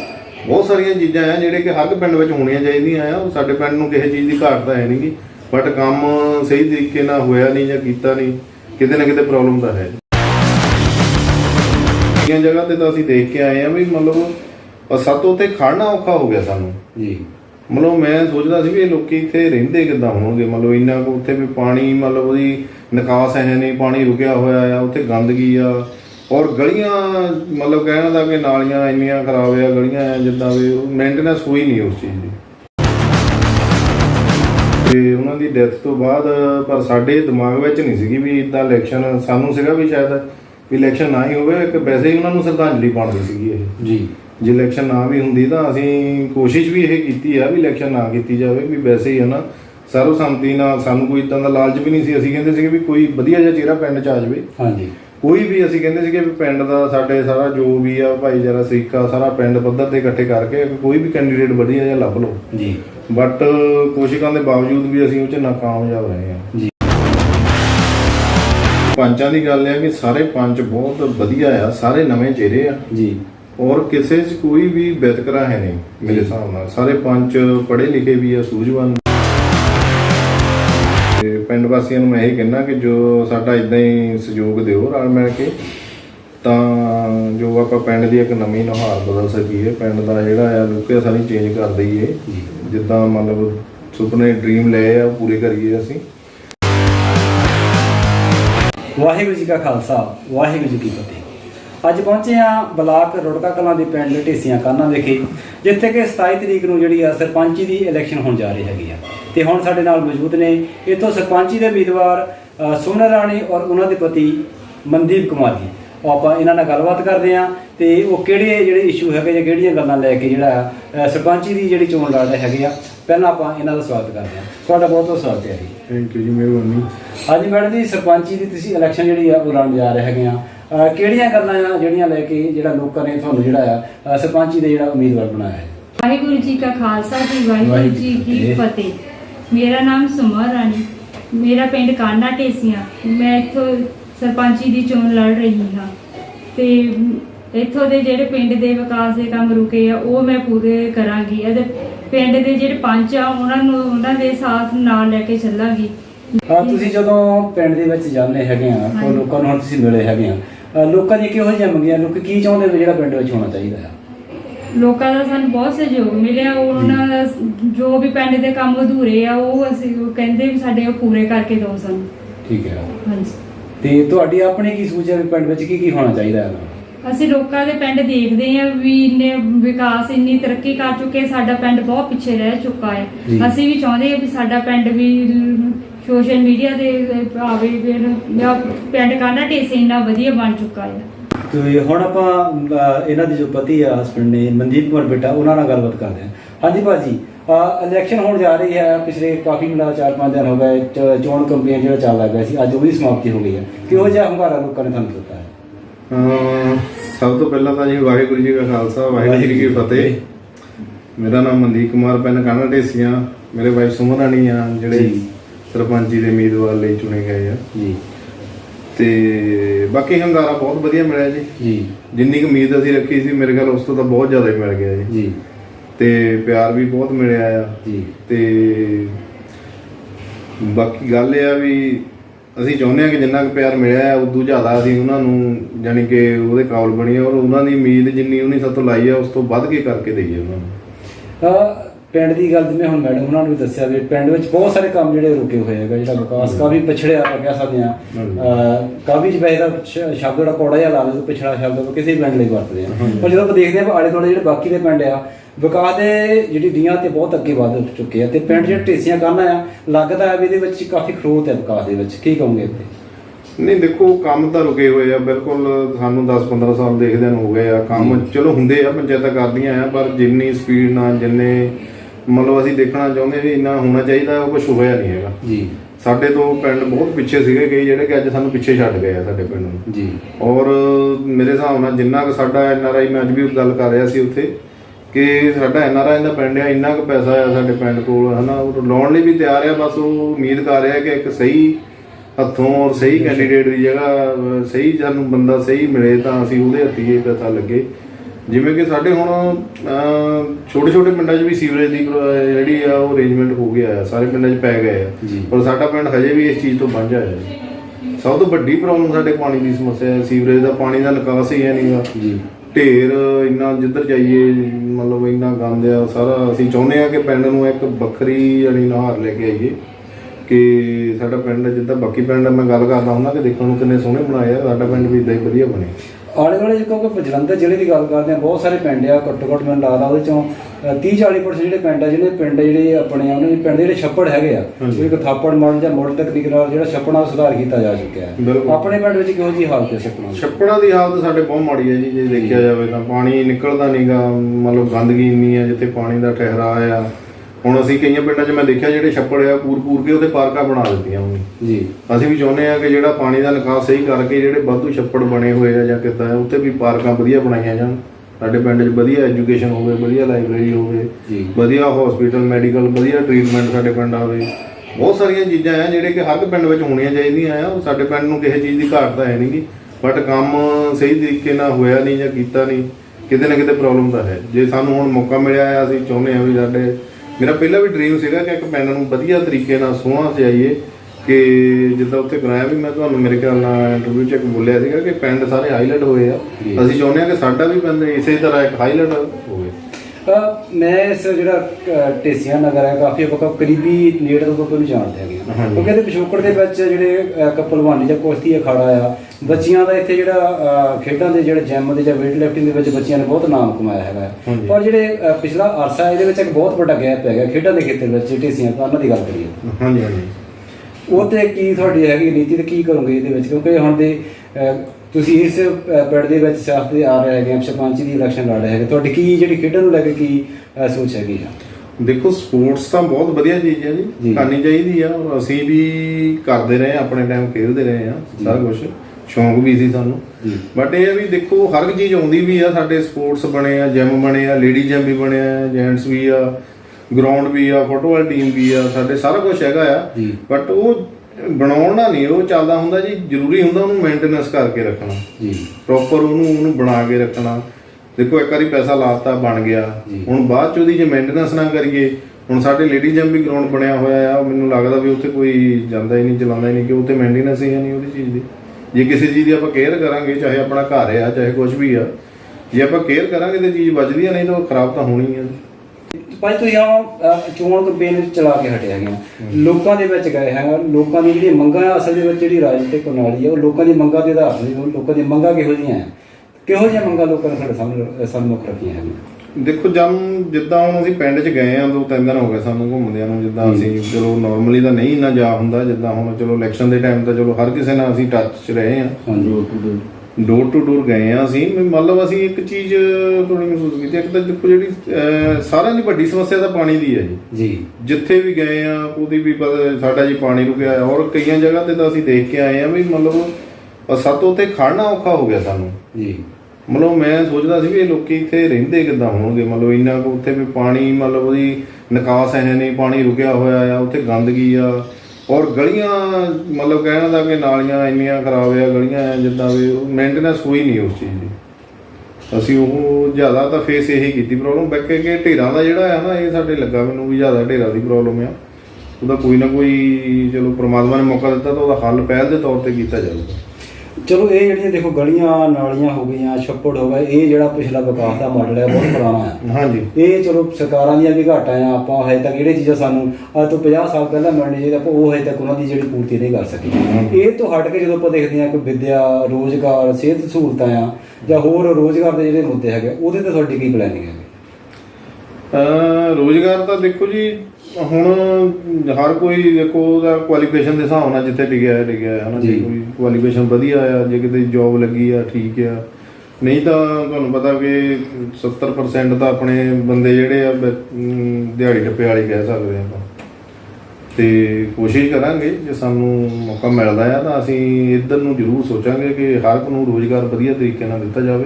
ਬਹੁਤ ਸਾਰੀਆਂ ਚੀਜ਼ਾਂ ਆ ਜਿਹੜੇ ਕਿ ਹਰ ਪਿੰਡ ਵਿੱਚ ਹੋਣੀਆਂ ਚਾਹੀਦੀਆਂ ਆ। ਉਹ ਸਾਡੇ ਪਿੰਡ ਨੂੰ ਕਿਸੇ ਚੀਜ਼ ਦੀ ਘਾਟ ਤਾਂ ਹੈ ਨਹੀਂਗੀ ਬਟ ਕੰਮ ਸਹੀ ਤਰੀਕੇ ਨਾਲ ਹੋਇਆ ਨਹੀਂ ਜਾਂ ਕੀਤਾ ਨਹੀਂ ਕਿਤੇ ਨਾ ਕਿਤੇ ਪ੍ਰੋਬਲਮ ਤਾਂ ਹੈ। ਇਹ ਜਗ੍ਹਾ ਤੇ ਤਾਂ ਅਸੀਂ ਦੇਖ ਕੇ ਆਏ ਆ ਵੀ ਮਤਲਬ ਸਾਤੋਂ ਉੱਤੇ ਖੜਨਾ ਔਖਾ ਹੋ ਗਿਆ ਸਾਨੂੰ। ਜੀ। ਮਤਲਬ ਮੈਂ ਸੋਚਦਾ ਸੀ ਵੀ ਇਹ ਲੋਕੀ ਇੱਥੇ ਰਹਿੰਦੇ ਕਿੱਦਾਂ ਹੋਣਗੇ? ਮਤਲਬ ਇੰਨਾ ਕੁ ਉੱਥੇ ਵੀ ਪਾਣੀ ਮਤਲਬ ਉਹਦੀ ਨਿਕਾਸ ਹੈ ਨਹੀਂ ਪਾਣੀ ਰੁਕਿਆ ਹੋਇਆ ਆ ਉੱਥੇ ਗੰਦਗੀ ਆ। ਔਰ ਗਲੀਆਂ ਮਤਲਬ ਕਹਿਣ ਦਾ ਕਿ ਨਾਲੀਆਂ ਇੰਨੀਆਂ ਖਰਾਬ ਆ ਗਲੀਆਂ ਜਿੱਦਾਂ ਵੀ ਮੇਨਟੇਨੈਂਸ ਹੋਈ ਨਹੀਂ ਉਸ ਚੀਜ਼ ਦੀ। ਤੇ ਉਹਨਾਂ ਦੀ ਡੈਥ ਤੋਂ ਬਾਅਦ ਪਰ ਸਾਡੇ ਦਿਮਾਗ ਵਿੱਚ ਨਹੀਂ ਸੀਗੀ ਵੀ ਇਦਾਂ ਇਲੈਕਸ਼ਨ ਸਾਨੂੰ ਸੀਗਾ ਵੀ ਸ਼ਾਇਦ ਵੀ ਇਲੈਕਸ਼ਨ ਨਾ ਹੀ ਹੋਵੇ ਇੱਕ ਵੈਸੇ ਹੀ ਉਹਨਾਂ ਨੂੰ ਸ਼ਰਧਾਂਜਲੀ ਪਾਉਣੀ ਸੀਗੀ ਇਹ। ਜੀ। ਜੇ ਇਲੈਕਸ਼ਨ ਨਾ ਵੀ ਹੁੰਦੀ ਤਾਂ ਅਸੀਂ ਕੋਸ਼ਿਸ਼ ਵੀ ਇਹ ਕੀਤੀ ਆ ਵੀ ਇਲੈਕਸ਼ਨ ਨਾ ਕੀਤੀ ਜਾਵੇ ਵੀ ਵੈਸੇ ਹੀ ਹੈ ਨਾ ਸਰਵਸੰਮਤੀ ਨਾਲ ਸਾਨੂੰ ਕੋਈ ਇਦਾਂ ਦਾ ਲਾਲਚ ਵੀ ਨਹੀਂ ਸੀ। ਅਸੀਂ ਕਹਿੰਦੇ ਸੀਗੇ ਵੀ ਕੋਈ ਵਧੀਆ ਜਿਹਾ ਚਿਹਰਾ ਪਿੰਡ 'ਚ ਆ ਜਾਵੇ। ਹਾਂਜੀ। ਕੋਈ ਵੀ ਅਸੀਂ ਕਹਿੰਦੇ ਸੀਗੇ ਵੀ ਪਿੰਡ ਦਾ ਸਾਡੇ ਸਾਰਾ ਜੋ ਵੀ ਆ ਭਾਈਚਾਰਾ ਸਰੀਕਾ ਸਾਰਾ ਪਿੰਡ ਪੱਧਰ ਤੇ ਇਕੱਠੇ ਕਰਕੇ ਕੋਈ ਵੀ ਕੈਂਡੀਡੇਟ ਵਧੀਆ ਜਿਹਾ ਲੱਭ ਲਓ। ਜੀ। ਬਟ ਕੋਸ਼ਿਸ਼ਾਂ ਦੇ ਬਾਵਜੂਦ ਵੀ ਅਸੀਂ ਉਹ 'ਚ ਨਾਕਾਮਯਾਬ ਰਹੇ ਹਾਂ। ਜੀ। ਪੰਚਾਂ ਦੀ ਗੱਲ ਹੈ ਕਿ ਸਾਰੇ ਪੰਚ ਬਹੁਤ ਵਧੀਆ ਆ ਸਾਰੇ ਨਵੇਂ ਚਿਹਰੇ ਆ। ਜੀ। ਔਰ ਕਿਸੇ 'ਚ ਕੋਈ ਵੀ ਵਿਤਕਰਾ ਹੈ ਨਹੀਂ ਮੇਰੇ ਹਿਸਾਬ ਨਾਲ। ਸਾਰੇ ਪੰਚ ਪੜ੍ਹੇ ਲਿਖੇ ਵੀ ਆ ਸੂਝਵਾਨ ਤੇ ਪਿੰਡ ਵਾਸੀਆਂ ਨੂੰ ਮੈਂ ਇਹ ਕਹਿਣਾ ਕਿ ਜੋ ਸਾਡਾ ਇਦਾਂ ਹੀ ਸਹਿਯੋਗ ਦਿਓ ਰਲ ਮਿਲ ਕੇ, ਤਾਂ ਜੋ ਆਪਾਂ ਪਿੰਡ ਦੀ ਇੱਕ ਨਵੀਂ ਨੁਹਾਰ ਬਦਲ ਸਕੀਏ। ਪਿੰਡ ਦਾ ਜਿਹੜਾ ਆ ਲੁਕਿਆ ਸਾਰੀ ਚੇਂਜ ਕਰ ਦਈਏ। ਜਿੱਦਾਂ ਮਤਲਬ ਸੁਪਨੇ ਡ੍ਰੀਮ ਲਏ ਆ, ਉਹ ਪੂਰੇ ਕਰੀਏ ਅਸੀਂ। ਵਾਹਿਗੁਰੂ ਜੀ ਕਾ ਖਾਲਸਾ, ਵਾਹਿਗੁਰੂ ਜੀ ਕੀ ਫਤਿਹ। ਅੱਜ ਪਹੁੰਚੇ ਆ ਬਲਾਕ ਰੁੜਕਾ ਕਲਾਂ ਦੇ ਪਿੰਡ ਢੇਸੀਆਂ ਕਾਨਾ ਵਿਖੇ, ਜਿੱਥੇ ਕਿ 27 ਤਰੀਕ ਨੂੰ ਜਿਹੜੀ ਆ ਸਰਪੰਚੀ ਦੀ ਇਲੈਕਸ਼ਨ ਹੋਣ ਜਾ ਰਹੀ ਹੈਗੀ ਆ। ਤੇ ਹੁਣ ਸਾਡੇ ਨਾਲ ਮੌਜੂਦ ਨੇ ਇੱਥੋਂ ਸਰਪੰਚੀ ਦੇ ਉਮੀਦਵਾਰ ਸੋਨਾ ਰਾਣੀ ਔਰ ਉਹਨਾਂ ਦੇ ਪਤੀ ਮਨਦੀਪ ਕੁਮਾਰ ਜੀ। ਆਪਾਂ ਇਹਨਾਂ ਨਾਲ ਗੱਲਬਾਤ ਕਰਦੇ ਆ ਤੇ ਉਹ ਕਿਹੜੇ ਜਿਹੜੇ ਇਸ਼ੂ ਹੈਗੇ ਜਾਂ ਕਿਹੜੀਆਂ ਗੱਲਾਂ ਲੈ ਕੇ ਜਿਹੜਾ ਸਰਪੰਚੀ ਦੀ ਜਿਹੜੀ ਚੋਣ ਲੜ ਰਹੇ ਹੈਗੇ ਆ ਪਹਿਲਾਂ ਆਪਾਂ ਇਹਨਾਂ ਦਾ ਸਵਾਗਤ ਕਰਦੇ ਆ ਤੁਹਾਡਾ ਬਹੁਤ ਬਹੁਤ ਸਵਾਗਤ ਹੈ ਜੀ। ਥੈਂਕ ਯੂ ਜੀ ਮਿਹਰਬਾਨੀ। ਹਾਂਜੀ ਮੈਡਮ ਜੀ ਸਰਪੰਚੀ ਦੀ ਤੁਸੀਂ ਇਲੈਕਸ਼ਨ ਜਿਹੜੀ ਆ ਉਹ ਲੜਨ ਜਾ ਰਹੇ ਹੈਗੇ ਆ। ਕਿਹੜੀਆਂ ਗੱਲਾਂ ਆ ਜਿਹੜੀਆਂ ਲੈ ਕੇ ਜਿਹੜਾ ਲੋਕਾਂ ਨੇ ਤੁਹਾਨੂੰ ਜਿਹੜਾ ਆ ਸਰਪੰਚੀ ਦੇ ਜਿਹੜਾ ਉਮੀਦਵਾਰ ਬਣਾਇਆ ਹੈ? ਵਾਹਿਗੁਰੂ ਜੀ ਕਾ ਖਾਲਸਾ ਜੀ ਵਾਹਿਗੁਰੂ ਜੀ ਕੀ ਫਤਿਹ। ਮੇਰਾ ਨਾਮ ਸੁਮਾ ਰਾਣੀ। ਮੇਰਾ ਪਿੰਡ ਕਾਨਾ ਢੇਸੀਆਂ। ਮੈਂ ਇੱਥੋਂ ਸਰਪੰਚੀ ਦੀ ਚੋਣ ਲੜ ਰਹੀ ਹਾਂ। ਤੇ ਇੱਥੋਂ ਦੇ ਜਿਹੜੇ ਪਿੰਡ ਦੇ ਵਿਕਾਸ ਦੇ ਕੰਮ ਰੁਕੇ ਆ ਉਹ ਮੈਂ ਪੂਰੇ ਕਰਾਂਗੀ। ਇਹਦੇ ਪਿੰਡ ਦੇ ਜਿਹੜੇ ਪੰਚ ਆ ਉਹਨਾਂ ਨੂੰ ਉਹਨਾਂ ਦੇ ਸਾਥ ਨਾਲ ਲੈ ਕੇ ਚੱਲਾਂਗੀ। ਹਾਂ ਤੁਸੀਂ ਜਦੋਂ ਪਿੰਡ ਦੇ ਵਿੱਚ ਜਾਂਦੇ ਹੈਗੇ ਆ ਹਾਂਜੀ। ਲੋਕਾਂ ਨੂੰ ਹੁਣ ਤੁਸੀਂ ਮਿਲੇ ਹੈਗੇ ਆ ਲੋਕਾਂ ਦੀ ਕਿਹੋ ਜਿਹੀਆਂ ਮੰਗੀਆਂ? ਲੋਕ ਕੀ ਚਾਹੁੰਦੇ ਨੇ ਜਿਹੜਾ ਪਿੰਡ ਵਿੱਚ ਹੋਣਾ ਚਾਹੀਦਾ ਆ ਲੋਕਾਂ ਦਾ ਸਾਨੂੰ ਬਹੁਤ ਸਹਿਯੋਗ ਮਿਲਿਆ। ਉਹਨਾਂ ਦਾ ਜੋ ਵੀ ਪਿੰਡ ਦੇ ਕੰਮ ਅਧੂਰੇ ਆ ਉਹ ਅਸੀਂ ਉਹ ਕਹਿੰਦੇ ਵੀ ਸਾਡੇ ਉਹ ਪੂਰੇ ਕਰਕੇ ਦਿਓ ਸਾਨੂੰ। ਠੀਕ ਹੈ। ਹਾਂਜੀ। ਤੇ ਤੁਹਾਡੀ ਆਪਣੀ ਕੀ ਸੋਚ ਹੈ ਵੀ ਪਿੰਡ ਵਿੱਚ ਕੀ ਕੀ ਹੋਣਾ ਚਾਹੀਦਾ ਹੈ? ਅਸੀਂ ਲੋਕਾਂ ਦੇ ਪਿੰਡ ਦੇਖਦੇ ਆ ਵੀ ਇੰਨੇ ਵਿਕਾਸ ਇੰਨੀ ਤਰੱਕੀ ਕਰ ਚੁੱਕੇ ਸਾਡਾ ਪਿੰਡ ਬਹੁਤ ਪਿੱਛੇ ਰਹਿ ਚੁੱਕਾ ਹੈ। ਜੀ। ਅਸੀਂ ਵੀ ਚਾਹੁੰਦੇ ਆ ਵੀ ਸਾਡਾ ਪਿੰਡ ਵੀ ਸੋਸ਼ਲ ਮੀਡੀਆ ਤੇ ਆਵੇ ਫਿਰ ਪਿੰਡ ਕਾਨਾ ਢੇਸੀ ਇੰਨਾ ਵਧੀਆ ਬਣ ਚੁੱਕਾ ਹੈ। ਤੇ ਹੁਣ ਆਪਾਂ ਇਹਨਾਂ ਦੇ ਜੋ ਪਤੀ ਆ ਹਸਬੰਡ ਨੇ ਮਨਦੀਪ ਕੁਮਾਰ ਬੇਟਾ ਉਹਨਾਂ ਨਾਲ ਗੱਲਬਾਤ ਕਰਦੇ ਹਾਂ। ਹਾਂਜੀ ਭਾਜੀ ਇਲੈਕਸ਼ਨ ਹੋਣ ਜਾ ਰਹੀ ਹੈ ਪਿਛਲੇ ਕਾਫੀ ਮਿਲਾ ਚਾਰ ਪੰਜ ਦਿਨ ਹੋ ਗਏ ਚੋਣ ਕੰਪੇਨ ਜਿਹੜਾ ਚੱਲ ਰਿਹਾ ਸੀ ਅੱਜ ਉਹਦੀ ਸਮਾਪਤੀ ਹੋ ਗਈ ਹੈ। ਕਿਹੋ ਜਿਹਾ ਹੰਗਾਰਾ ਲੋਕਾਂ ਨੇ ਤੁਹਾਨੂੰ ਦਿੱਤਾ ਹੈ? ਸਭ ਤੋਂ ਪਹਿਲਾਂ ਤਾਂ ਜੀ ਵਾਹਿਗੁਰੂ ਜੀ ਕਾ ਖਾਲਸਾ ਵਾਹਿਗੁਰੂ ਜੀ ਕੀ ਫਤਿਹ। ਮੇਰਾ ਨਾਮ ਮਨਦੀਪ ਕੁਮਾਰ ਪੈਨ ਕਾਨਾ ਢੇਸੀਆਂ ਮੇਰੇ ਵਾਈਫ ਸੁਮਨ ਰਾਣੀ ਆ ਜਿਹੜੇ ਜੀ। ਸਰਪੰਚੀ ਦੇ ਉਮੀਦਵਾਰ ਲਈ ਚੁਣੇ ਗਏ ਆ। ਜੀ। ਤੇ ਬਾਕੀ ਹੰਗਾਰਾ ਬਹੁਤ ਵਧੀਆ ਮਿਲਿਆ ਜੀ। ਜੀ। ਜਿੰਨੀ ਕੁ ਉਮੀਦ ਅਸੀਂ ਰੱਖੀ ਸੀ ਮੇਰੇ ਖਿਆਲ ਉਸ ਤੋਂ ਤਾਂ ਬਹੁਤ ਜ਼ਿਆਦਾ ਹੀ ਮਿਲ ਗਿਆ ਜੀ। ਜੀ। ਤੇ ਪਿਆਰ ਵੀ ਬਹੁਤ ਮਿਲਿਆ ਆ। ਜੀ। ਤੇ ਬਾਕੀ ਗੱਲ ਇਹ ਆ ਵੀ ਅਸੀਂ ਚਾਹੁੰਦੇ ਆ ਕਿ ਜਿੰਨਾ ਕੁ ਪਿਆਰ ਮਿਲਿਆ ਹੈ ਉਦੋਂ ਜ਼ਿਆਦਾ ਅਸੀਂ ਉਹਨਾਂ ਨੂੰ ਯਾਨੀ ਕਿ ਉਹਦੇ ਕਾਬਲ ਬਣੀਏ ਔਰ ਉਹਨਾਂ ਦੀ ਉਮੀਦ ਜਿੰਨੀ ਉਹਨੇ ਸਾਤੋਂ ਲਾਈ ਆ ਉਸ ਤੋਂ ਵੱਧ ਕੇ ਕਰਕੇ ਦਈਏ ਉਹਨਾਂ ਨੂੰ। ਪਿੰਡ ਦੀ ਗੱਲ ਜਿਵੇਂ ਹੁਣ ਮੈਡਮ ਉਹਨਾਂ ਨੂੰ ਵੀ ਦੱਸਿਆ ਵੀ ਪਿੰਡ ਵਿੱਚ ਬਹੁਤ ਸਾਰੇ ਕੰਮ ਜਿਹੜੇ ਰੁਕੇ ਹੋਏ ਹੈਗਾ ਜਿਹੜਾ ਵਿਕਾਸ ਕਾਫੀ ਪਿਛੜਿਆ ਆਪਾਂ ਕਹਿ ਸਕਦੇ। ਅਹ ਕਾਫੀ ਜਿਵੇਂ ਦਾ ਸ਼ਬਦ ਜਿਹੜਾ ਕੋੜਾ ਜਿਹਾ ਲਾ ਲਓ ਪਿਛੜਾ ਸ਼ਬਦ ਆਪਾਂ ਕਿਸੇ ਪਿੰਡ ਲਈ ਵਰਤਦੇ ਹਾਂ। ਪਰ ਜਦੋਂ ਆਪਾਂ ਦੇਖਦੇ ਹਾਂ ਆਲੇ ਦੁਆਲੇ ਜਿਹੜੇ ਬਾਕੀ ਦੇ ਪਿੰਡ ਆ ਵਿਕਾਸ ਦੇ ਜਿਹੜੀ ਦੀਆਂ ਤੇ ਬਹੁਤ ਅੱਗੇ ਵਧ ਚੁੱਕੇ ਆ ਤੇ ਪਿੰਡ ਜਿਹੜੇ ਢੇਸੀਆਂ ਕਰਨਾ ਆ ਲੱਗਦਾ ਹੈ ਵੀ ਇਹਦੇ ਵਿੱਚ ਕਾਫੀ ਖਰੋਤ ਹੈ ਵਿਕਾਸ ਦੇ ਵਿੱਚ। ਕੀ ਕਹੋਗੇ ਇੱਥੇ? ਨਹੀਂ ਦੇਖੋ ਕੰਮ ਤਾਂ ਰੁਕੇ ਹੋਏ ਆ ਬਿਲਕੁਲ ਸਾਨੂੰ 10-15 ਸਾਲ ਦੇਖਦਿਆਂ ਨੂੰ ਹੋ ਗਏ ਆ। ਕੰਮ ਚਲੋ ਹੁੰਦੇ ਆ ਪੰਚਾਇਤਾਂ ਕਰਦੀਆਂ ਆ ਪਰ ਜਿੰਨੀ ਸਪੀਡ ਨਾਲ ਜਿੰਨੇ ਮਤਲਬ ਅਸੀਂ ਦੇਖਣਾ ਚਾਹੁੰਦੇ ਵੀ ਇੰਨਾ ਹੋਣਾ ਚਾਹੀਦਾ ਉਹ ਕੁਝ ਹੋਇਆ ਨਹੀਂ ਹੈਗਾ। ਜੀ। ਸਾਡੇ ਤੋਂ ਪਿੰਡ ਬਹੁਤ ਪਿੱਛੇ ਸੀਗੇ ਕਈ ਜਿਹੜੇ ਕਿ ਅੱਜ ਸਾਨੂੰ ਪਿੱਛੇ ਛੱਡ ਗਏ ਆ ਸਾਡੇ ਪਿੰਡ ਨੂੰ। ਜੀ। ਔਰ ਮੇਰੇ ਹਿਸਾਬ ਨਾਲ ਜਿੰਨਾ ਕੁ ਸਾਡਾ ਐਨ ਆਰ ਆਈ ਮੈਂ ਅੱਜ ਵੀ ਗੱਲ ਕਰ ਰਿਹਾ ਸੀ ਉੱਥੇ ਕਿ ਸਾਡਾ ਐਨ ਆਰ ਆਈ ਦਾ ਪਿੰਡ ਆ ਇੰਨਾ ਕੁ ਪੈਸਾ ਆ ਸਾਡੇ ਪਿੰਡ ਕੋਲ ਹਨਾ ਉਹ ਲਾਉਣ ਲਈ ਵੀ ਤਿਆਰ ਆ ਬਸ ਉਹ ਉਮੀਦ ਕਰ ਰਿਹਾ ਕਿ ਇੱਕ ਸਹੀ ਹੱਥੋਂ ਔਰ ਸਹੀ ਕੈਂਡੀਡੇਟ ਦੀ ਜਗ੍ਹਾ ਸਹੀ ਸਾਨੂੰ ਬੰਦਾ ਸਹੀ ਮਿਲੇ ਤਾਂ ਅਸੀਂ ਉਹਦੇ ਹੱਥੀ ਇਹ ਪੈਸਾ ਲੱਗੇ। ਜਿਵੇਂ ਕਿ ਸਾਡੇ ਹੁਣ ਛੋਟੇ ਛੋਟੇ ਪਿੰਡਾਂ 'ਚ ਵੀ ਸੀਵਰੇਜ ਦੀ ਜਿਹੜੀ ਆ ਉਹ ਅਰੇਂਜਮੈਂਟ ਹੋ ਗਿਆ ਆ ਸਾਰੇ ਪਿੰਡਾਂ 'ਚ ਪੈ ਗਏ ਆ। ਪਰ ਸਾਡਾ ਪਿੰਡ ਹਜੇ ਵੀ ਇਸ ਚੀਜ਼ ਤੋਂ ਵਾਂਝਾ ਹੈ ਸਭ ਤੋਂ ਵੱਡੀ ਪ੍ਰੋਬਲਮ ਸਾਡੇ ਪਾਣੀ ਦੀ ਸਮੱਸਿਆ ਹੈ ਸੀਵਰੇਜ ਦਾ ਪਾਣੀ ਦਾ ਨਿਕਾਸ ਹੀ ਹੈ ਨਹੀਂਗਾ ਜੀ। ਢੇਰ ਇੰਨਾ ਜਿੱਧਰ ਜਾਈਏ ਮਤਲਬ ਇੰਨਾ ਗੰਦ ਆ ਸਾਰਾ ਅਸੀਂ ਚਾਹੁੰਦੇ ਆ ਕਿ ਪਿੰਡ ਨੂੰ ਇੱਕ ਵੱਖਰੀ ਯਾਨੀ ਨਹਾਰ ਲੈ ਕੇ ਆਈਏ ਕਿ ਸਾਡਾ ਪਿੰਡ ਜਿੱਦਾਂ ਬਾਕੀ ਪਿੰਡ ਮੈਂ ਗੱਲ ਕਰਦਾ ਹੁੰਦਾ ਕਿ ਦੇਖਣ ਨੂੰ ਕਿੰਨੇ ਸੋਹਣੇ ਬਣਾਏ ਆ ਸਾਡਾ ਪਿੰਡ ਵੀ ਇਦਾਂ ਹੀ ਵਧੀਆ ਬਣੇ। ਆਲੇ ਦੁਆਲੇ ਕਿਉਂਕਿ ਜਲੰਧਰ ਜ਼ਿਲ੍ਹੇ ਦੀ ਗੱਲ ਕਰਦੇ ਆ ਬਹੁਤ ਸਾਰੇ ਪਿੰਡ ਆ ਘੱਟੋ ਘੱਟ ਮੈਨੂੰ ਲੱਗਦਾ ਉਹਦੇ ਚੋਂ 30 40% ਜਿਹੜੇ ਪਿੰਡ ਆ ਜਿਹੜੇ ਪਿੰਡ ਜਿਹੜੇ ਆਪਣੇ ਆ ਉਹਨਾਂ ਦੇ ਪਿੰਡ ਦੇ ਜਿਹੜੇ ਛੱਪੜ ਹੈਗੇ ਆ ਇੱਕ ਥਾਪੜ ਮਾਡਲ ਜਾਂ ਮਾਡਲ ਤਕਨੀਕ ਨਾਲ ਜਿਹੜਾ ਛੱਪੜਾਂ ਦਾ ਸੁਧਾਰ ਕੀਤਾ ਜਾ ਚੁੱਕਿਆ ਹੈ। ਆਪਣੇ ਪਿੰਡ ਵਿੱਚ ਕਿਹੋ ਜੀ ਹਾਲਤ ਹੈ ਛੱਪੜਾਂ ਦੀ? ਛੱਪੜਾਂ ਦੀ ਹਾਲਤ ਸਾਡੇ ਬਹੁਤ ਮਾੜੀ ਹੈ ਜੀ ਜੇ ਦੇਖਿਆ ਜਾਵੇ ਤਾਂ। ਪਾਣੀ ਨਿਕਲਦਾ ਨਹੀਂਗਾ ਮਤਲਬ ਗੰਦਗੀ ਇੰਨੀ ਹੈ ਜਿੱਥੇ ਪਾਣੀ ਦਾ ਠਹਿਰਾਅ ਆ ਹੁਣ ਅਸੀਂ ਕਈਆਂ ਪਿੰਡਾਂ 'ਚ ਮੈਂ ਦੇਖਿਆ ਜਿਹੜੇ ਛੱਪੜ ਆ ਪੂਰ ਪੂਰ ਕੇ ਉਹਦੇ ਪਾਰਕਾਂ ਬਣਾ ਦਿੱਤੀਆਂ ਉਹਨੇ ਜੀ। ਅਸੀਂ ਵੀ ਚਾਹੁੰਦੇ ਆ ਕਿ ਜਿਹੜਾ ਪਾਣੀ ਦਾ ਨਿਕਾਸ ਸਹੀ ਕਰਕੇ ਜਿਹੜੇ ਵਾਧੂ ਛੱਪੜ ਬਣੇ ਹੋਏ ਆ ਜਾਂ ਕਿੱਦਾਂ ਆ ਉੱਥੇ ਵੀ ਪਾਰਕਾਂ ਵਧੀਆ ਬਣਾਈਆਂ ਜਾਣ। ਸਾਡੇ ਪਿੰਡ 'ਚ ਵਧੀਆ ਐਜੂਕੇਸ਼ਨ ਹੋਵੇ ਵਧੀਆ ਲਾਇਬ੍ਰੇਰੀ ਹੋਵੇ ਜੀ। ਵਧੀਆ ਹਸਪੀਟਲ ਮੈਡੀਕਲ ਵਧੀਆ ਟ੍ਰੀਟਮੈਂਟ ਸਾਡੇ ਪਿੰਡ ਆਵੇ। ਬਹੁਤ ਸਾਰੀਆਂ ਚੀਜ਼ਾਂ ਆ ਜਿਹੜੇ ਕਿ ਹਰ ਪਿੰਡ ਵਿੱਚ ਹੋਣੀਆਂ ਚਾਹੀਦੀਆਂ ਆ ਉਹ ਸਾਡੇ ਪਿੰਡ ਨੂੰ ਕਿਸੇ ਚੀਜ਼ ਦੀ ਘਾਟ ਤਾਂ ਹੈ ਨਹੀਂਗੀ। ਬਟ ਕੰਮ ਸਹੀ ਤਰੀਕੇ ਨਾਲ ਹੋਇਆ ਨਹੀਂ ਜਾਂ ਕੀਤਾ ਨਹੀਂ ਕਿਤੇ ਨਾ ਕਿਤੇ ਪ੍ਰੋਬਲਮ ਤਾਂ ਹੈ। ਜੇ ਸਾਨੂੰ ਹੁਣ ਮੌਕਾ ਮਿਲਿਆ ਆ ਅਸੀਂ ਚਾਹੁੰਦੇ ਆ ਵੀ ਸਾਡੇ ਮੇਰਾ ਪਹਿਲਾਂ ਵੀ ਡ੍ਰੀਮ ਸੀਗਾ ਕਿ ਇੱਕ ਪਿੰਡ ਨੂੰ ਵਧੀਆ ਤਰੀਕੇ ਨਾਲ ਸੋਹਣਾ ਸਜਾਈਏ ਕਿ ਜਿੱਦਾਂ ਉੱਥੇ ਕਰਾਇਆ ਵੀ ਮੈਂ ਤੁਹਾਨੂੰ ਮੇਰੇ ਖਿਆਲ ਨਾਲ ਇੰਟਰਵਿਊ 'ਚ ਇੱਕ ਬੋਲਿਆ ਸੀਗਾ ਕਿ ਪਿੰਡ ਸਾਰੇ ਹਾਈਲਾਈਟ ਹੋਏ ਆ। ਅਸੀਂ ਚਾਹੁੰਦੇ ਆ ਕਿ ਸਾਡਾ ਵੀ ਪਿੰਡ ਇਸੇ ਤਰ੍ਹਾਂ ਇੱਕ ਹਾਈਲਾਈਟ ਹੋਵੇ। ਅਹ ਮੈਂ ਇਸ ਜਿਹੜਾ ਢੇਸੀਆਂ ਨਗਰ ਹੈ ਕਾਫੀ ਆਪਾਂ ਕਰੀਬੀ ਨੇੜੇ ਤੋਂ ਕੋਈ ਜਾਣਦੇ ਹੈਗੇ। ਕਿਉਂਕਿ ਇਹਦੇ ਪਿਛੋਕੜ ਦੇ ਵਿੱਚ ਜਿਹੜੇ ਭਲਵਾਨੀ ਜਾਂ ਕੁਸ਼ਤੀ ਅਖਾੜਾ ਆ ਬੱਚਿਆਂ ਦਾ ਇੱਥੇ ਜਿਹੜਾ ਖੇਡਾਂ ਦੇ ਜਿਹੜੇ ਜਿਮ ਦੇ ਜਾਂ weight lifting ਦੇ ਵਿੱਚ ਬੱਚਿਆਂ ਨੇ ਬਹੁਤ ਨਾਮ ਕਮਾਇਆ ਹੈਗਾ। ਪਰ ਜਿਹੜੇ ਪਿਛਲਾ ਅਰਸਾ ਇਹਦੇ ਵਿੱਚ ਇੱਕ ਬਹੁਤ ਵੱਡਾ ਗੈਪ ਹੈਗਾ ਖੇਡਾਂ ਦੇ ਖੇਤਰ ਵਿੱਚ ਢੇਸੀਆਂ ਤੋਂ ਉਹਨਾਂ ਦੀ ਗੱਲ ਕਰੀਏ ਹਾਂਜੀ ਹਾਂਜੀ। ਉਹ ਤੇ ਕੀ ਤੁਹਾਡੀ ਹੈਗੀ ਨੀਤੀ ਤੇ ਕੀ ਕਰੋਗੇ ਇਹਦੇ ਵਿੱਚ? ਕਿਉਂਕਿ ਹੁਣ ਦੇ ਤੁਸੀਂ ਇਸ ਪਿੰਡ ਦੇ ਵਿੱਚ ਸਿਆਸਤ ਦੇ ਆ ਰਹੇ ਹੈਗੇ ਸਰਪੰਚ ਦੀ ਇਲੈਕਸ਼ਨ ਲੜ ਰਹੇ ਹੈਗੇ ਤੁਹਾਡੀ ਕੀ ਜਿਹੜੀ ਖੇਡਾਂ ਨੂੰ ਲੈ ਕੇ ਕੀ ਸੋਚ ਹੈਗੀ ਆ ਦੇਖੋ ਸਪੋਰਟਸ ਤਾਂ ਬਹੁਤ ਵਧੀਆ ਚੀਜ਼ ਹੈ ਜੀ। ਕਰਨੀ ਚਾਹੀਦੀ ਆ ਔਰ ਅਸੀਂ ਵੀ ਕਰਦੇ ਰਹੇ ਆਪਣੇ ਟਾਈਮ ਖੇਡਦੇ ਰਹੇ ਆ। ਸਾਰਾ ਕੁਝ ਸ਼ੌਂਕ ਵੀ ਸੀ ਸਾਨੂੰ। ਬਟ ਇਹ ਆ ਵੀ ਦੇਖੋ ਹਰ ਇੱਕ ਚੀਜ਼ ਆਉਂਦੀ ਵੀ ਆ ਸਾਡੇ ਸਪੋਰਟਸ ਬਣੇ ਆ ਜਿਮ ਬਣੇ ਆ ਲੇਡੀ ਜਿਮ ਵੀ ਬਣਿਆ ਆ ਜੈਂਟਸ ਵੀ ਆ ਗਰਾਊਂਡ ਵੀ ਆ ਫੁੱਟਬਾਲ ਟੀਮ ਵੀ ਆ ਸਾਡੇ ਸਾਰਾ ਕੁਝ ਹੈਗਾ ਆ। ਬਟ ਉਹ ਬਣਾਉਣ ਨਹੀਂ ਉਹ ਚੱਲਦਾ ਹੁੰਦਾ ਜੀ ਜ਼ਰੂਰੀ ਹੁੰਦਾ ਉਹਨੂੰ ਮੇਨਟੇਨੈਂਸ ਕਰਕੇ ਰੱਖਣਾ। ਜੀ। ਪ੍ਰੋਪਰ ਉਹਨੂੰ ਉਹਨੂੰ ਬਣਾ ਕੇ ਰੱਖਣਾ। ਦੇਖੋ ਇੱਕ ਵਾਰੀ ਪੈਸਾ ਲਾਤਾ ਬਣ ਗਿਆ। ਹੁਣ ਬਾਅਦ ਚ ਉਹਦੀ ਜੇ ਮੇਨਟੇਨੈਂਸ ਨਾ ਕਰੀਏ ਹੁਣ ਸਾਡੇ ਲੇਡੀ ਜੰਪ ਵੀ ਗਰਾਊਂਡ ਬਣਿਆ ਹੋਇਆ ਆ ਮੈਨੂੰ ਲੱਗਦਾ ਵੀ ਉੱਥੇ ਕੋਈ ਜਾਂਦਾ ਹੀ ਨਹੀਂ ਚਲਾਉਂਦਾ ਹੀ ਨਹੀਂ ਕਿ ਉੱਥੇ ਮੇਨਟੇਨੈਂਸ ਹੀ ਹੈ ਨਹੀਂ ਉਹਦੀ ਚੀਜ਼ ਦੀ। ਜੇ ਕਿਸੇ ਚੀਜ਼ ਦੀ ਆਪਾਂ ਕੇਅਰ ਕਰਾਂਗੇ ਚਾਹੇ ਆਪਣਾ ਘਰ ਆ ਚਾਹੇ ਕੁਝ ਵੀ ਆ ਜੇ ਆਪਾਂ ਕੇਅਰ ਕਰਾਂਗੇ ਤੇ ਚੀਜ਼ ਬਚਦੀ ਆ ਨਹੀਂ ਤਾਂ ਉਹ ਖਰਾਬ ਤਾਂ ਹੋਣੀ ਆ। ਭਾਈ ਤੁਸੀਂ ਆ ਚੋਣ ਕੰਪੇਨ ਚਲਾ ਕੇ ਹਟੇ ਹੈਗੇ ਆ। ਲੋਕਾਂ ਦੇ ਵਿੱਚ ਗਏ ਹੈਗਾ ਲੋਕਾਂ ਦੀ ਜਿਹੜੀ ਮੰਗਾਂ ਆ ਅਸਲ ਦੇ ਵਿੱਚ ਜਿਹੜੀ ਰਾਜਨੀਤਿਕ ਪ੍ਰਣਾਲੀ ਆ ਉਹ ਲੋਕਾਂ ਦੀ ਮੰਗਾਂ ਦੇ ਆਧਾਰ ਤੇ ਉਹ ਲੋਕਾਂ ਦੀ ਮੰਗਾਂ ਕਿਹੋ ਜਿਹੀਆਂ ਆ? ਕਿਹੋ ਜਿਹੀਆਂ ਮੰਗਾਂ ਲੋਕਾਂ ਨੇ ਸਾਡੇ ਸਾਹਮਣੇ ਸਾਹਮਣੇ ਮੁੱਖ ਰੱਖੀਆਂ ਹੈਗੀਆਂ? ਦੇਖੋ ਜਮ ਜਿੱਦਾਂ ਹੁਣ ਅਸੀਂ ਪਿੰਡ 'ਚ ਗਏ ਆ ਦੋ ਤਿੰਨ ਦਿਨ ਹੋ ਗਏ ਸਾਨੂੰ ਘੁੰਮਦਿਆਂ ਨੂੰ ਜਿੱਦਾਂ ਅਸੀਂ ਚਲੋ ਨਾਰਮਲੀ ਤਾਂ ਨਹੀਂ ਇੰਨਾ ਜਾ ਹੁੰਦਾ ਜਿੱਦਾਂ ਹੁਣ ਚਲੋ ਇਲੈਕਸ਼ਨ ਦੇ ਟਾਈਮ ਤਾਂ ਚਲੋ ਹਰ ਕਿਸੇ ਨਾਲ ਅਸੀਂ ਟੱਚ 'ਚ ਰਹੇ ਆ ਹਾਂਜੀ। ਡੋਰ ਟੂ ਡੋਰ ਗਏ ਆ ਅਸੀਂ। ਮਤਲਬ ਅਸੀਂ ਇੱਕ ਚੀਜ਼ ਥੋੜੀ ਮਹਿਸੂਸ ਕੀਤੀ। ਇੱਕ ਤਾਂ ਦੇਖੋ ਜਿਹੜੀ ਸਾਰਿਆਂ ਦੀ ਵੱਡੀ ਸਮੱਸਿਆ ਤਾਂ ਪਾਣੀ ਦੀ ਹੈ ਜੀ। ਜੀ। ਜਿੱਥੇ ਵੀ ਗਏ ਆ ਉਹਦੀ ਵੀ ਸਾਡਾ ਜੀ ਪਾਣੀ ਰੁਕਿਆ ਔਰ ਕਈਆਂ ਜਗ੍ਹਾ ਤੇ ਤਾਂ ਅਸੀਂ ਦੇਖ ਕੇ ਆਏ ਆ ਵੀ ਮਤਲਬ ਸਾਤੋਂ ਉੱਤੇ ਖੜਨਾ ਔਖਾ ਹੋ ਗਿਆ ਸਾਨੂੰ। ਜੀ। ਮਤਲਬ ਮੈਂ ਸੋਚਦਾ ਸੀ ਵੀ ਇਹ ਲੋਕੀ ਇੱਥੇ ਰਹਿੰਦੇ ਕਿੱਦਾਂ ਹੋਣਗੇ। ਮਤਲਬ ਇੰਨਾ ਕੁ ਉੱਥੇ ਵੀ ਪਾਣੀ ਮਤਲਬ ਉਹਦੀ ਨਿਕਾਸ ਹੈ ਨਹੀਂ ਪਾਣੀ ਰੁਕਿਆ ਹੋਇਆ ਆ ਉੱਥੇ ਗੰਦਗੀ ਆ। ਔਰ ਗਲੀਆਂ, ਮਤਲਬ ਕਹਿਣ ਦਾ ਕਿ ਨਾਲੀਆਂ ਇੰਨੀਆਂ ਖਰਾਬ ਆ, ਗਲੀਆਂ ਆ ਜਿੱਦਾਂ ਵੀ ਮੇਨਟੇਨੈਂਸ ਹੋਈ ਨਹੀਂ ਉਸ ਚੀਜ਼ ਦੀ। ਅਸੀਂ ਉਹ ਜ਼ਿਆਦਾ ਤਾਂ ਫੇਸ ਇਹੀ ਕੀਤੀ ਪ੍ਰੋਬਲਮ ਬੈਕੇ ਕਿ ਢੇਰਾਂ ਦਾ ਜਿਹੜਾ ਆ ਨਾ, ਇਹ ਸਾਡੇ ਲੱਗਾ ਮੈਨੂੰ ਵੀ ਜ਼ਿਆਦਾ ਢੇਰਾਂ ਦੀ ਪ੍ਰੋਬਲਮ ਆ। ਉਹਦਾ ਕੋਈ ਨਾ ਕੋਈ, ਚਲੋ ਪ੍ਰਮਾਤਮਾ ਨੇ ਮੌਕਾ ਦਿੱਤਾ ਤਾਂ ਉਹਦਾ ਹੱਲ ਪਹਿਲ ਦੇ ਤੌਰ ਤੇ ਕੀਤਾ ਜਾਊਗਾ। ਚਲੋ ਇਹ ਜਿਹੜੀਆਂ ਦੇਖੋ ਗਲੀਆਂ ਨਾਲੀਆਂ ਹੋ ਗਈਆਂ ਛੱਪੜ ਹੋ ਗਏ ਇਹ ਜਿਹੜਾ ਪਿਛਲਾ ਵਿਕਾਸ ਦਾ ਮਾਡਲ ਹੈ ਬਹੁਤ ਪੁਰਾਣਾ ਹੈ। ਹਾਂਜੀ। ਇਹ ਚਲੋ ਸਰਕਾਰਾਂ ਦੀਆਂ ਵੀ ਘਾਟਾਂ ਆ ਆਪਾਂ ਹਜੇ ਤੱਕ ਜਿਹੜੇ ਚੀਜ਼ਾਂ ਸਾਨੂੰ ਅੱਜ ਤੋਂ 50 ਸਾਲ ਪਹਿਲਾਂ ਮਿਲਣੀ ਚਾਹੀਦੀ ਆਪਾਂ ਉਹ ਹਜੇ ਤੱਕ ਉਹਨਾਂ ਦੀ ਜਿਹੜੀ ਪੂਰਤੀ ਨਹੀਂ ਕਰ ਸਕੇ। ਇਹ ਤੋਂ ਹਟ ਕੇ ਜਦੋਂ ਆਪਾਂ ਦੇਖਦੇ ਹਾਂ ਕਿ ਵਿੱਦਿਆ ਰੋਜ਼ਗਾਰ ਸਿਹਤ ਸਹੂਲਤਾਂ ਆ ਜਾਂ ਹੋਰ ਰੋਜ਼ਗਾਰ ਦੇ ਜਿਹੜੇ ਮੁੱਦੇ ਹੈਗੇ ਉਹਦੇ ਤੇ ਤੁਹਾਡੀ ਕੀ ਪਲੈਨਿੰਗ ਹੈ ਰੋਜ਼ਗਾਰ ਤਾਂ ਦੇਖੋ ਜੀ ਹੁਣ ਹਰ ਕੋਈ ਦੇਖੋ ਉਹਦਾ ਕੁਆਲੀਫਿਕੇਸ਼ਨ ਦੇ ਹਿਸਾਬ ਨਾਲ ਜਿੱਥੇ ਡਿਗਿਆ ਹੈ ਡਿਗਿਆ ਹੈ ਹਨਾ ਜੇ। ਕੋਈ ਕੁਆਲੀਫਿਕੇਸ਼ਨ ਵਧੀਆ ਆ ਜੇ ਕਿਤੇ ਜੌਬ ਲੱਗੀ ਆ ਠੀਕ ਆ। ਨਹੀਂ ਤਾਂ ਤੁਹਾਨੂੰ ਪਤਾ ਕਿ 70% ਤਾਂ ਆਪਣੇ ਬੰਦੇ ਜਿਹੜੇ ਆ ਦਿਹਾੜੀ ਟੱਪੇ ਵਾਲੇ ਕਹਿ ਸਕਦੇ ਆਪਾਂ। ਤੇ ਕੋਸ਼ਿਸ਼ ਕਰਾਂਗੇ ਜੇ ਸਾਨੂੰ ਮੌਕਾ ਮਿਲਦਾ ਆ ਤਾਂ ਅਸੀਂ ਇੱਧਰ ਨੂੰ ਜ਼ਰੂਰ ਸੋਚਾਂਗੇ ਕਿ ਹਰ ਇੱਕ ਨੂੰ ਰੋਜ਼ਗਾਰ ਵਧੀਆ ਤਰੀਕੇ ਨਾਲ ਦਿੱਤਾ ਜਾਵੇ।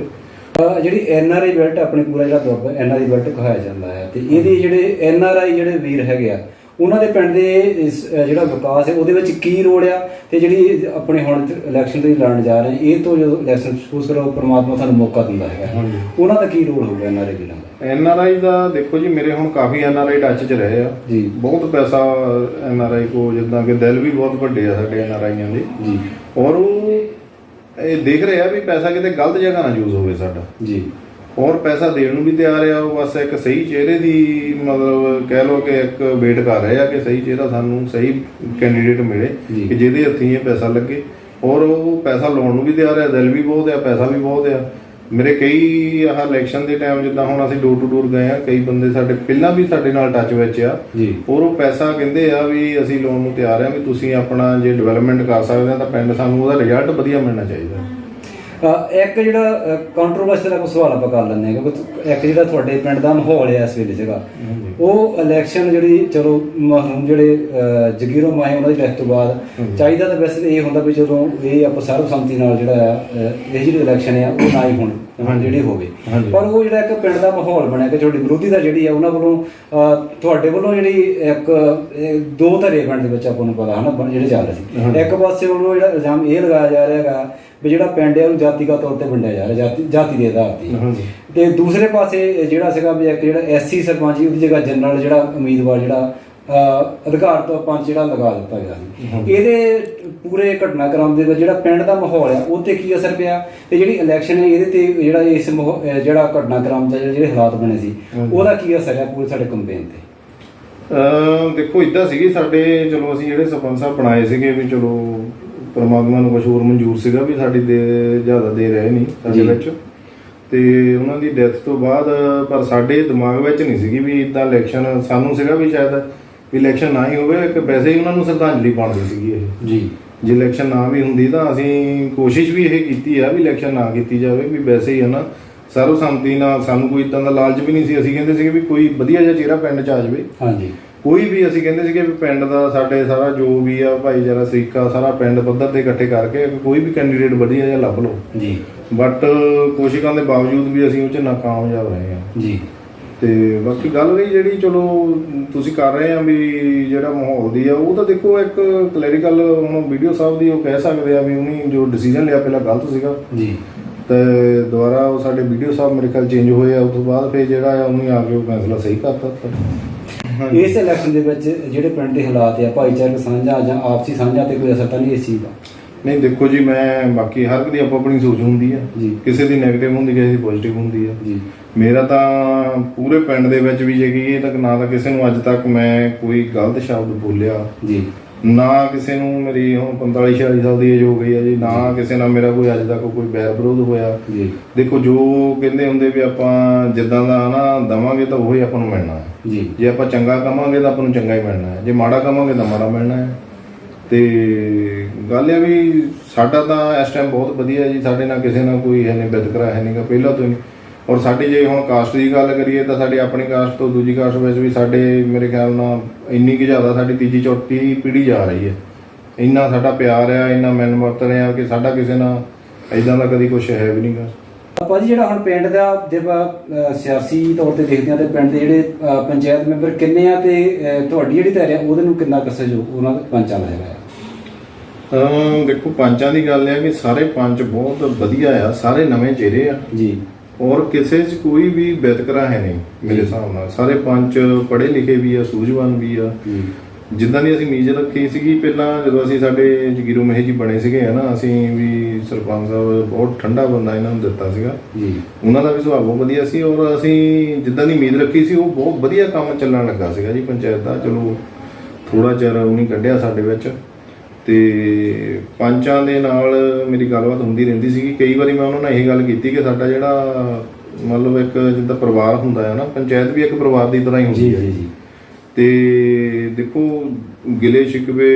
ਜਿਹੜੀ ਐਨ ਆਰ ਆਈ ਬੈਲਟ ਆਪਣੀ ਪੂਰਾ ਜਿਹੜਾ Doaba N R I belt ਕਹਾਇਆ ਜਾਂਦਾ ਹੈ ਤੇ ਇਹਦੇ ਜਿਹੜੇ ਐਨ ਆਰ ਆਈ ਜਿਹੜੇ ਵੀਰ ਹੈਗੇ ਆ ਉਹਨਾਂ ਦੇ ਪਿੰਡ ਦੇ ਜਿਹੜਾ ਵਿਕਾਸ ਹੈ ਉਹਦੇ ਵਿੱਚ ਕੀ ਰੋਲ ਆ? ਤੇ ਜਿਹੜੀ ਆਪਣੇ ਹੁਣ ਇਲੈਕਸ਼ਨ ਤੇ ਲੜਨ ਜਾ ਰਹੇ ਇਹ ਤੋਂ ਜਦੋਂ ਇਲੈਕਸ਼ਨ ਸਪੋਜ਼ ਕਰੋ ਪ੍ਰਮਾਤਮਾ ਤੁਹਾਨੂੰ ਮੌਕਾ ਦਿੰਦਾ ਹੈਗਾ। ਉਹਨਾਂ ਦਾ ਕੀ ਰੋਲ ਹੋਊਗਾ ਐਨ ਆਰ ਆਈ ਵੀਰਾਂ ਦਾ ਐਨ ਆਰ ਆਈ ਦਾ ਦੇਖੋ ਜੀ ਮੇਰੇ ਹੁਣ ਕਾਫੀ ਐਨ ਆਰ ਆਈ ਟੱਚ 'ਚ ਰਹੇ ਆ। ਜੀ। ਬਹੁਤ ਪੈਸਾ ਐਨ ਆਰ ਆਈ ਕੋ ਜਿੱਦਾਂ ਕਿ ਦਿਲ ਵੀ ਬਹੁਤ ਵੱਡੇ ਆ ਸਾਡੇ ਐਨ ਆਰ ਆਈਆਂ ਦੇ। ਜੀ। ਔਰ ਉਹ ਇਹ ਦੇਖ ਰਹੇ ਆ ਵੀ ਪੈਸਾ ਕਿਤੇ ਗਲਤ ਜਗ੍ਹਾ ਨਾ ਯੂਜ਼ ਹੋਵੇ ਸਾਡਾ। ਜੀ। ਔਰ ਪੈਸਾ ਦੇਣ ਨੂੰ ਵੀ ਤਿਆਰ ਆ ਉਹ ਬਸ ਇੱਕ ਸਹੀ ਚਿਹਰੇ ਦੀ ਮਤਲਬ ਕਹਿ ਲਓ ਕਿ ਇੱਕ ਵੇਟ ਕਰ ਰਹੇ ਆ ਕਿ ਸਹੀ ਚਿਹਰਾ ਸਾਨੂੰ ਸਹੀ ਕੈਂਡੀਡੇਟ ਮਿਲੇ। ਕਿ ਜਿਹਦੇ ਹੱਥੀਂ ਇਹ ਪੈਸਾ ਲੱਗੇ। ਔਰ ਉਹ ਪੈਸਾ ਲਾਉਣ ਨੂੰ ਵੀ ਤਿਆਰ ਆ ਦਿਲ ਵੀ ਬਹੁਤ ਆ ਪੈਸਾ ਵੀ ਬਹੁਤ ਆ। ਮੇਰੇ ਕਈ ਆਹ ਇਲੈਕਸ਼ਨ ਦੇ ਟਾਈਮ ਜਿੱਦਾਂ ਹੁਣ ਅਸੀਂ ਡੋਰ ਟੂ ਡੋਰ ਗਏ ਆ ਕਈ ਬੰਦੇ ਸਾਡੇ ਪਹਿਲਾਂ ਵੀ ਸਾਡੇ ਨਾਲ ਟੱਚ ਵਿੱਚ ਆ। ਜੀ। ਔਰ ਉਹ ਪੈਸਾ ਕਹਿੰਦੇ ਆ ਵੀ ਅਸੀਂ ਲੋਨ ਨੂੰ ਤਿਆਰ ਆ ਵੀ ਤੁਸੀਂ ਆਪਣਾ ਜੇ ਡਿਵੈਲਪਮੈਂਟ ਕਰ ਸਕਦੇ ਆ ਤਾਂ ਪਿੰਡ ਸਾਨੂੰ ਉਹਦਾ ਰਿਜ਼ਲਟ ਵਧੀਆ ਮਿਲਣਾ ਚਾਹੀਦਾ। ਇੱਕ ਜਿਹੜਾ ਕੰਟਰੋਵਰਸੀ ਦਾ ਸਵਾਲ ਆਪਾਂ ਕਰ ਲੈਂਦੇ ਹਾਂ ਕਿਉਂਕਿ ਇੱਕ ਜਿਹੜਾ ਤੁਹਾਡੇ ਪਿੰਡ ਦਾ ਮਾਹੌਲ ਹੈ ਇਸ ਵੇਲੇ ਜਗ੍ਹਾ ਉਹ ਇਲੈਕਸ਼ਨ ਜਿਹੜੀ ਚਲੋ ਮਰਹੂਮ ਜਿਹੜੇ ਜਗੀਰੋ ਮਾਹੀ ਉਹਨਾਂ ਦੀ ਡੈਥ ਤੋਂ ਬਾਅਦ ਚਾਹੀਦਾ ਤਾਂ ਵੈਸੇ ਇਹ ਹੁੰਦਾ ਵੀ ਜਦੋਂ ਇਹ ਆਪਾਂ ਸਰਬਸੰਮਤੀ ਨਾਲ ਜਿਹੜਾ ਆ ਇਹ ਜਿਹੜੀ ਇਲੈਕਸ਼ਨ ਆ ਉਹ ਨਾ ਹੀ ਹੋਣ ਜਿਹੜੀ ਹੋਵੇ। ਪਰ ਉਹ ਜਿਹੜਾ ਇੱਕ ਪਿੰਡ ਦਾ ਮਾਹੌਲ ਬਣਿਆ ਕਿ ਤੁਹਾਡੀ ਵਿਰੋਧੀ ਦਾ ਜਿਹੜੀ ਆ ਉਹਨਾਂ ਵੱਲੋਂ ਤੁਹਾਡੇ ਵੱਲੋਂ ਜਿਹੜੀ ਇੱਕ ਦੋ ਧਰੇ ਪਿੰਡ ਦੇ ਵਿੱਚ ਆਪਾਂ ਨੂੰ ਪਤਾ ਹਨਾ ਜਿਹੜੇ ਚੱਲ ਰਹੇ ਸੀ। ਇੱਕ ਪਾਸੇ ਵੱਲੋਂ ਜਿਹੜਾ ਇਲਜ਼ਾਮ ਇਹ ਲਗਾਇਆ ਜਾ ਰਿਹਾ ਹੈਗਾ ਵੀ ਜਿਹੜਾ ਪਿੰਡ ਹੈ ਉਹ ਜਾਤੀਗਤ ਤੌਰ ਤੇ ਵੰਡਿਆ ਜਾ ਰਿਹਾ ਜਾਤੀ ਜਾਤੀ ਦੇ ਆਧਾਰ ਤੇ। ਤੇ ਦੂਸਰੇ ਪਾਸੇ ਜਿਹੜਾ ਸੀਗਾ ਵੀ ਇੱਕ ਜਿਹੜਾ ਐਸਸੀ ਸਰਪੰਚ ਸੀ, ਉਹਦੀ ਜਗ੍ਹਾ ਜਨਰਲ ਜਿਹੜਾ ਉਮੀਦਵਾਰ ਜਿਹੜਾ ਅਧਿਕਾਰ ਤੋਂ ਪੰਚ ਜਿਹੜਾ ਲਗਾ ਦਿੱਤਾ ਗਿਆ ਸੀ। ਇਹਦੇ ਪੂਰੇ ਘਟਨਾਕ੍ਰਮ ਦੇ ਵਿੱਚ ਜਿਹੜਾ ਪਿੰਡ ਦਾ ਮਾਹੌਲ ਆ ਉਹ ਤੇ ਕੀ ਅਸਰ ਪਿਆ? ਤੇ ਜਿਹੜੀ ਇਲੈਕਸ਼ਨ ਹੈ ਇਹਦੇ ਤੇ ਜਿਹੜਾ ਇਸ ਜਿਹੜਾ ਘਟਨਾਕ੍ਰਮ ਦਾ ਜਿਹੜੇ ਹਾਲਾਤ ਬਣੇ ਸੀ। ਉਹਦਾ ਕੀ ਅਸਰ ਹੈ ਪੂਰੇ ਸਾਡੇ ਕੰਪੇਨ ਤੇ? ਅਹ ਦੇਖੋ ਇਦਾਂ ਸੀਗੀ ਸਾਡੇ ਚਲੋ ਅਸੀਂ ਜਿਹੜੇ ਸਰਪੰਚ ਸਾਹਿਬ ਬਣਾਏ ਸੀਗੇ ਵੀ ਚਲੋ ਪਰਮਾਤਮਾ ਨੂੰ ਹੋਰ ਮਨਜ਼ੂਰ ਸੀਗਾ ਵੀ ਸਾਡੀ ਦੇ ਜ਼ਿਆਦਾ ਦੇ ਰਹੇ ਨਹੀਂ ਸਾਡੇ। ਵਿੱਚ। ਤੇ ਉਹਨਾਂ ਦੀ ਡੈਥ ਤੋਂ ਬਾਅਦ ਪਰ ਸਾਡੇ ਦਿਮਾਗ ਵਿੱਚ ਨਹੀਂ ਸੀਗੀ ਵੀ ਇਦਾਂ ਇਲੈਕਸ਼ਨ ਸਾਨੂੰ ਸੀਗਾ ਵੀ ਸ਼ਾਇਦ ਵੀ ਇਲੈਕਸ਼ਨ ਨਾ ਹੀ ਹੋਵੇ ਇੱਕ ਵੈਸੇ ਹੀ ਉਹਨਾਂ ਨੂੰ ਸ਼ਰਧਾਂਜਲੀ ਪਾਉਣੀ ਸੀਗੀ ਇਹ। ਜੀ। ਜੇ ਇਲੈਕਸ਼ਨ ਨਾ ਵੀ ਹੁੰਦੀ ਤਾਂ ਅਸੀਂ ਕੋਸ਼ਿਸ਼ ਵੀ ਇਹ ਕੀਤੀ ਆ ਵੀ ਇਲੈਕਸ਼ਨ ਨਾ ਕੀਤੀ ਜਾਵੇ ਵੀ ਵੈਸੇ ਹੀ ਹੈ ਨਾ ਸਰਵਸੰਮਤੀ ਨਾਲ ਸਾਨੂੰ ਕੋਈ ਇਦਾਂ ਦਾ ਲਾਲਚ ਵੀ ਨਹੀਂ ਸੀ। ਅਸੀਂ ਕਹਿੰਦੇ ਸੀਗੇ ਵੀ ਕੋਈ ਵਧੀਆ ਜਿਹਾ ਚਿਹਰਾ ਪਿੰਡ 'ਚ ਆ ਜਾਵੇ। ਹਾਂਜੀ। ਕੋਈ ਵੀ ਅਸੀਂ ਕਹਿੰਦੇ ਸੀਗੇ ਵੀ ਪਿੰਡ ਦਾ ਸਾਡੇ ਸਾਰਾ ਜੋ ਵੀ ਆ ਭਾਈਚਾਰਾ ਸਰੀਕਾ ਸਾਰਾ ਪਿੰਡ ਪੱਧਰ ਤੇ ਇਕੱਠੇ ਕਰਕੇ ਕੋਈ ਵੀ ਕੈਂਡੀਡੇਟ ਵਧੀਆ ਜਿਹਾ ਲੱਭ ਲਓ। ਜੀ। ਬਟ ਕੋਸ਼ਿਸ਼ਾਂ ਦੇ ਬਾਵਜੂਦ ਵੀ ਅਸੀਂ ਉਹ 'ਚ ਨਾਕਾਮਯਾਬ ਰਹੇ ਹਾਂ। ਜੀ। ਤੇ ਬਾਕੀ ਗੱਲ ਰਹੀ ਜਿਹੜੀ ਚਲੋ ਤੁਸੀਂ ਕਰ ਰਹੇ ਆ ਵੀ ਜਿਹੜਾ ਮਾਹੌਲ ਦੀ ਆ ਉਹ ਤਾਂ ਦੇਖੋ ਇੱਕ ਕਲੈਰੀਕਲ ਹੁਣ ਵੀਡੀਓ ਸਾਹਿਬ ਦੀ ਉਹ ਕਹਿ ਸਕਦੇ ਆ ਵੀ ਉਹਨੇ ਜੋ ਡਿਸੀਜਨ ਲਿਆ ਪਹਿਲਾਂ ਗਲਤ ਸੀਗਾ। ਜੀ। ਤੇ ਦੁਬਾਰਾ ਉਹ ਸਾਡੇ ਵੀਡੀਓ ਸਾਹਿਬ ਮੇਰੇ ਖਿਆਲ ਚੇਂਜ ਹੋਏ ਆ ਉਸ ਤੋਂ ਬਾਅਦ ਫਿਰ ਜਿਹੜਾ ਆ ਉਹਨੇ ਆ ਕੇ ਉਹ ਫੈਸਲਾ ਸਹੀ ਕਰਤਾ। ਹਾਂਜੀ। ਇਸ ਇਲੈਕਸ਼ਨ ਦੇ ਵਿੱਚ ਜਿਹੜੇ ਪਿੰਡ ਦੇ ਹਾਲਾਤ ਆ ਭਾਈਚਾਰਕ ਸਾਂਝਾ ਜਾਂ ਆਪਸੀ ਸਾਂਝਾ ਤੇ ਕੋਈ ਅਸਰ ਤਾਂ ਨਹੀਂ ਇਸ ਚੀਜ਼ ਦਾ? ਨਹੀਂ ਦੇਖੋ ਜੀ ਮੈਂ ਬਾਕੀ ਹਰ ਇੱਕ ਦੀ ਆਪੋ ਆਪਣੀ ਸੋਚ ਹੁੰਦੀ ਆ। ਜੀ। ਕਿਸੇ ਦੀ 네ਗੇਟਿਵ ਹੁੰਦੀ ਕਿਸੇ ਦੀ ਪੋਜ਼ਿਟਿਵ ਹੁੰਦੀ ਆ। ਜੀ। ਮੇਰਾ ਤਾਂ ਪੂਰੇ ਪਿੰਡ ਦੇ ਵਿੱਚ ਵੀ ਜੇ ਕਹੀਏ ਤਾਂ ਨਾ ਤਾਂ ਕਿਸੇ ਨੂੰ ਅੱਜ ਤੱਕ ਮੈਂ ਕੋਈ ਗਲਤ ਸ਼ਬਦ ਬੋਲਿਆ। ਜੀ। ਨਾ ਕਿਸੇ ਨੂੰ ਮੇਰੀ ਹੁਣ 45 46 ਸਾਲ ਦੀ ਏਜ ਹੋ ਗਈ ਹੈ ਜੀ ਨਾ ਕਿਸੇ ਨਾਲ ਮੇਰਾ ਕੋਈ ਅੱਜ ਤੱਕ ਕੋਈ ਬੈਰ ਵਿਰੋਧ ਹੋਇਆ। ਜੀ। ਦੇਖੋ ਜੋ ਕਹਿੰਦੇ ਹੁੰਦੇ ਵੀ ਆਪਾਂ ਜਿੱਦਾਂ ਦਾ ਨਾ ਦਵਾਂਗੇ ਤਾਂ ਉਹੀ ਆਪਾਂ ਨੂੰ ਮਿਲਣਾ। ਹੈ ਜੀ। ਜੇ ਆਪਾਂ ਚੰਗਾ ਕਵਾਂਗੇ ਤਾਂ ਆਪਾਂ ਨੂੰ ਚੰਗਾ ਹੀ ਮਿਲਣਾ ਹੈ। ਜੇ ਮਾੜਾ ਕਮਾਂਗੇ ਤਾਂ ਮਾੜਾ ਮਿਲਣਾ ਹੈ। ਤੇ ਗੱਲ ਇਹ ਵੀ ਸਾਡਾ ਤਾਂ ਇਸ ਟਾਈਮ ਬਹੁਤ ਵਧੀਆ ਜੀ। ਸਾਡੇ ਨਾਲ ਕਿਸੇ ਨਾਲ ਕੋਈ ਹੈ ਨਹੀਂ ਵਿਤਕਰਾ ਹੈ ਨਹੀਂਗਾ ਪਹਿਲਾਂ ਤੋਂ ਹੀ। ਔਰ ਸਾਡੀ ਜੇ ਹੁਣ ਕਾਸਟ ਦੀ ਗੱਲ ਕਰੀਏ ਤਾਂ ਸਾਡੀ ਆਪਣੀ ਕਾਸਟ ਤੋਂ ਦੂਜੀ ਕਾਸਟ ਵਿੱਚ ਵੀ ਸਾਡੇ ਮੇਰੇ ਖਿਆਲ ਨਾਲ ਇੰਨੀ ਕਿ ਜ਼ਿਆਦਾ ਸਾਡੀ ਤੀਜੀ, ਚੌਥੀ ਪੀੜ੍ਹੀ ਜਾ ਰਹੀ ਹੈ। ਇੰਨਾ ਸਾਡਾ ਪਿਆਰ ਆ, ਇੰਨਾ ਮਿਲਣ ਵਰਤਨ ਆ ਕਿ ਸਾਡਾ ਕਿਸੇ ਨਾਲ ਇਦਾਂ ਦਾ ਕਦੀ ਕੁਝ ਹੈ ਵੀ ਨਹੀਂਗਾ ਆਪਾਂ ਜੀ ਜਿਹੜਾ ਹੁਣ ਪਿੰਡ ਦਾ ਜੇ ਆਪਾਂ ਅ, ਸਿਆਸੀ ਤੌਰ ਤੇ ਦੇਖਦੇ ਹਾਂ ਤੇ ਪਿੰਡ ਦੇ ਜਿਹੜੇ ਅ, ਪੰਚਾਇਤ ਮੈਂਬਰ ਕਿੰਨੇ ਆ ਤੇ ਅ, ਤੁਹਾਡੀ ਜਿਹੜੀ ਧਿਰ ਆ ਉਹਦੇ ਨੂੰ ਕਿੰਨਾ ਕੁ ਸਹਿਯੋਗ ਉਹਨਾਂ ਦੇ ਪੰਚਾਂ ਦਾ ਹੈਗਾ ਆ? ਅਮ ਦੇਖੋ ਪੰਚਾਂ ਦੀ ਗੱਲ ਹੈ ਕਿ ਸਾਰੇ ਪੰਚ ਬਹੁਤ ਵਧੀਆ ਆ ਸਾਰੇ ਨਵੇਂ ਚਿਹਰੇ ਆ। ਜੀ। ਔਰ ਕਿਸੇ 'ਚ ਕੋਈ ਵੀ ਵਿਤਕਰਾ ਹੈ ਨਹੀਂ ਮੇਰੇ ਹਿਸਾਬ ਨਾਲ। ਸਾਰੇ ਪੰਚ ਪੜ੍ਹੇ ਲਿਖੇ ਵੀ ਆ ਸੂਝਵਾਨ ਵੀ ਆ। ਜਿੱਦਾਂ ਦੀ ਅਸੀਂ ਉਮੀਦ ਰੱਖੀ ਸੀਗੀ ਪਹਿਲਾਂ ਜਦੋਂ ਅਸੀਂ ਸਾਡੇ ਜਗੀਰੂ ਮਹਿ ਜੀ ਬਣੇ ਸੀਗੇ ਹਨਾ ਅਸੀਂ ਵੀ ਸਰਪੰਚ ਸਾਹਿਬ ਬਹੁਤ ਠੰਡਾ ਬੰਦਾ ਇਹਨਾਂ ਨੂੰ ਦਿੱਤਾ ਸੀਗਾ। ਜੀ। ਉਹਨਾਂ ਦਾ ਵੀ ਸੁਭਾਅ ਬਹੁਤ ਵਧੀਆ ਸੀ ਔਰ ਅਸੀਂ ਜਿੱਦਾਂ ਦੀ ਉਮੀਦ ਰੱਖੀ ਸੀ ਉਹ ਬਹੁਤ ਵਧੀਆ ਕੰਮ ਚੱਲਣ ਲੱਗਾ ਸੀਗਾ ਜੀ ਪੰਚਾਇਤ ਦਾ। ਚਲੋ ਥੋੜਾ ਚਿਰ ਉਹਨੇ ਕੱਢਿਆ ਸਾਡੇ ਵਿੱਚ। ਤੇ ਪੰਚਾਂ ਦੇ ਨਾਲ ਮੇਰੀ ਗੱਲਬਾਤ ਹੁੰਦੀ ਰਹਿੰਦੀ ਸੀਗੀ। ਕਈ ਵਾਰੀ ਮੈਂ ਉਹਨਾਂ ਨਾਲ ਇਹ ਗੱਲ ਕੀਤੀ ਕਿ ਸਾਡਾ ਜਿਹੜਾ ਮਤਲਬ ਇੱਕ ਜਿੱਦਾਂ ਪਰਿਵਾਰ ਹੁੰਦਾ ਹੈ ਨਾ ਪੰਚਾਇਤ ਵੀ ਇੱਕ ਪਰਿਵਾਰ ਦੀ ਤਰ੍ਹਾਂ ਹੀ ਹੁੰਦੀ ਹੈ। ਜੀ ਜੀ। ਤੇ ਦੇਖੋ ਗਿਲੇ ਸ਼ਿਕਵੇ